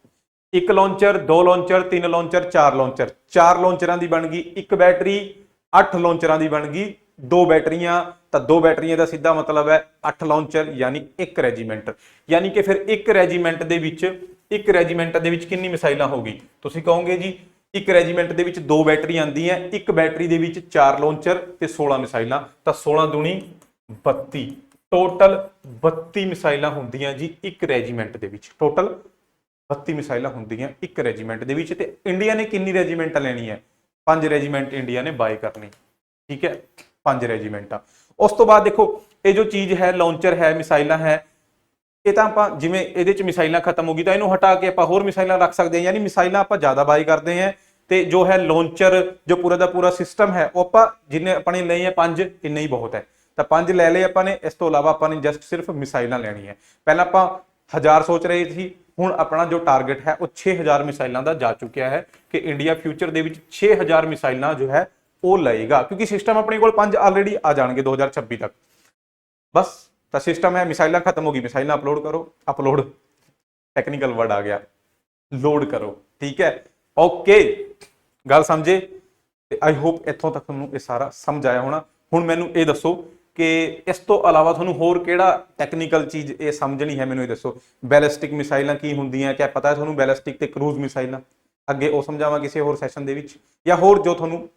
ਇੱਕ ਲਾਂਚਰ, ਦੋ ਲਾਂਚਰ, ਤਿੰਨ ਲਾਂਚਰ, ਚਾਰ ਲਾਂਚਰ। ਚਾਰ ਲਾਂਚਰਾਂ ਦੀ ਬਣ ਗਈ ਇੱਕ ਬੈਟਰੀ, ਅੱਠ ਲਾਂਚਰਾਂ ਦੀ ਬਣ ਗਈ ਦੋ ਬੈਟਰੀਆਂ। ਤਾਂ ਦੋ ਬੈਟਰੀਆਂ ਦਾ ਸਿੱਧਾ ਮਤਲਬ ਹੈ ਅੱਠ ਲਾਂਚਰ, ਯਾਨੀ ਇੱਕ ਰੈਜੀਮੈਂਟ। ਯਾਨੀ ਕਿ ਫਿਰ ਇੱਕ ਰੈਜੀਮੈਂਟ ਦੇ ਵਿੱਚ, ਇੱਕ ਰੈਜੀਮੈਂਟ ਦੇ ਵਿੱਚ ਕਿੰਨੀ ਮਿਸਾਈਲਾਂ ਹੋਗੀ ਤੁਸੀਂ ਕਹੋਗੇ ਜੀ ਇੱਕ ਰੈਜੀਮੈਂਟ ਦੇ ਵਿੱਚ ਦੋ ਬੈਟਰੀ ਆਂਦੀ ਹੈ ਇੱਕ ਬੈਟਰੀ ਦੇ ਵਿੱਚ ਚਾਰ ਲਾਂਚਰ ਤੇ 16 ਮਿਸਾਈਲਾਂ, ਤਾਂ 16 ਦੁਣੀ 32 ਟੋਟਲ 32 ਮਿਸਾਈਲਾਂ ਹੁੰਦੀਆਂ ਜੀ ਇੱਕ ਰੈਜੀਮੈਂਟ ਦੇ ਵਿੱਚ, ਟੋਟਲ 32 ਮਿਸਾਈਲਾਂ ਹੁੰਦੀਆਂ ਇੱਕ ਰੈਜੀਮੈਂਟ ਦੇ ਵਿੱਚ, ਤੇ ਇੰਡੀਆ ਨੇ ਕਿੰਨੀ ਰੈਜੀਮੈਂਟ ਲੈਣੀ ਹੈ ਪੰਜ ਰੈਜੀਮੈਂਟ ਇੰਡੀਆ ਨੇ ਬਾਏ ਕਰਨੀ, ਠੀਕ ਹੈ? ਪੰਜ ਰੈਜੀਮੈਂਟਾਂ। ਉਸ ਤੋਂ ਬਾਅਦ ਦੇਖੋ, ਇਹ ਜੋ ਚੀਜ਼ ਹੈ, ਲਾਂਚਰ ਹੈ, ਮਿਸਾਈਲਾਂ ਹੈ ਇਹ ਤਾਂ ਆਪਾਂ ਜਿਵੇਂ ਇਹਦੇ ਚ ਮਿਸਾਈਲਾਂ ਖਤਮ ਹੋ ਗਈ ਤਾਂ ਇਹਨੂੰ ਹਟਾ ਕੇ ਆਪਾਂ ਹੋਰ ਮਿਸਾਈਲਾਂ ਰੱਖ ਸਕਦੇ ਹਾਂ। ਯਾਨੀ ਮਿਸਾਈਲਾਂ ਆਪਾਂ ਜ਼ਿਆਦਾ ਬਾਈ ਕਰਦੇ ਹਾਂ ਤੇ ਜੋ ਹੈ ਲਾਂਚਰ ਜੋ ਪੂਰਾ ਦਾ ਪੂਰਾ ਸਿਸਟਮ ਹੈ, ਉਹ ਆਪਾਂ ਜਿੰਨੇ ਆਪਣੇ ਲਈ ਹੈ ਪੰਜ ਇੰਨੇ ਹੀ ਬਹੁਤ ਹੈ। ਤਾਂ ਪੰਜ ਲੈ ਲਏ ਆਪਾਂ ਨੇ, ਇਸ ਤੋਂ ਇਲਾਵਾ ਆਪਾਂ ਨੇ ਜਸਟ ਸਿਰਫ ਮਿਸਾਈਲਾਂ ਲੈਣੀ ਹੈ ਪਹਿਲਾਂ ਆਪਾਂ ਹਜ਼ਾਰ ਸੋਚ ਰਹੇ ਸੀ, ਹੁਣ ਆਪਣਾ ਜੋ ਟਾਰਗੇਟ ਹੈ, ਉਹ 6000 ਮਿਸਾਈਲਾਂ ਦਾ ਜਾ ਚੁੱਕਿਆ ਹੈ ਕਿ ਇੰਡੀਆ ਫਿਊਚਰ ਦੇ ਵਿੱਚ 6000 ਮਿਸਾਈਲਾਂ ਜੋ ਹੈ, ਉਹ ਲਏਗਾ। ਕਿਉਂਕਿ ਸਿਸਟਮ ਆਪਣੇ ਕੋਲ ਪੰਜ ਆਲਰੇਡੀ ਆ ਜਾਣਗੇ 2026 ਤੱਕ। ਬਸ। ਤਾਂ ਸਿਸਟਮ ਹੈ, ਮਿਸਾਈਲਾਂ ਖਤਮ ਹੋ ਗਈ, ਮਿਸਾਈਲਾਂ ਅਪਲੋਡ ਕਰੋ ਅਪਲੋਡ ਟੈਕਨੀਕਲ ਵਰਡ ਆ ਗਿਆ। ਲੋਡ ਕਰੋ, ਠੀਕ ਹੈ? ਓਕੇ ਗੱਲ ਸਮਝੇ? ਤੇ ਆਈ ਹੋਪ ਇੱਥੋਂ ਤੱਕ ਤੁਹਾਨੂੰ ਇਹ ਸਾਰਾ ਸਮਝ ਆਇਆ ਹੋਣਾ। ਹੁਣ ਮੈਨੂੰ ਇਹ ਦੱਸੋ ਕਿ ਇਸ ਤੋਂ ਇਲਾਵਾ ਤੁਹਾਨੂੰ ਹੋਰ ਕਿਹੜਾ ਟੈਕਨੀਕਲ ਚੀਜ਼ ਇਹ ਸਮਝਣੀ ਹੈ ਮੈਨੂੰ ਇਹ ਦੱਸੋ? ਬੈਲਿਸਟਿਕ ਮਿਸਾਈਲਾਂ ਕੀ ਹੁੰਦੀਆਂ? ਕਿਆ ਪਤਾ ਹੈ ਤੁਹਾਨੂੰ ਬੈਲਿਸਟਿਕ ਤੇ ਕਰੂਜ਼ ਮਿਸਾਈਲਾਂ? ਅੱਗੇ ਉਹ ਸਮਝਾਵਾਂ ਕਿਸੇ ਹੋਰ ਸੈਸ਼ਨ ਦੇ ਵਿੱਚ? ਜਾਂ ਹੋਰ ਜੋ ਤੁਹਾਨੂੰ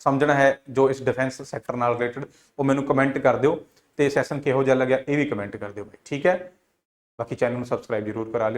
ਸਮਝਣਾ ਹੈ, ਜੋ ਇਸ ਡਿਫੈਂਸ ਸੈਕਟਰ ਨਾਲ ਰਿਲੇਟਡ ਉਹ ਮੈਨੂੰ ਕਮੈਂਟ ਕਰ ਦਿਓ। ਤੇ ਸੈਸ਼ਨ ਕਿਹੋ ਜਿਹਾ ਲੱਗਿਆ ਇਹ ਵੀ ਕਮੈਂਟ ਕਰ ਦਿਓ ਬਾਈ। ਠੀਕ ਹੈ? ਬਾਕੀ ਚੈਨਲ ਨੂੰ ਸਬਸਕ੍ਰਾਈਬ ਜ਼ਰੂਰ ਕਰਾ ਲਿਓ।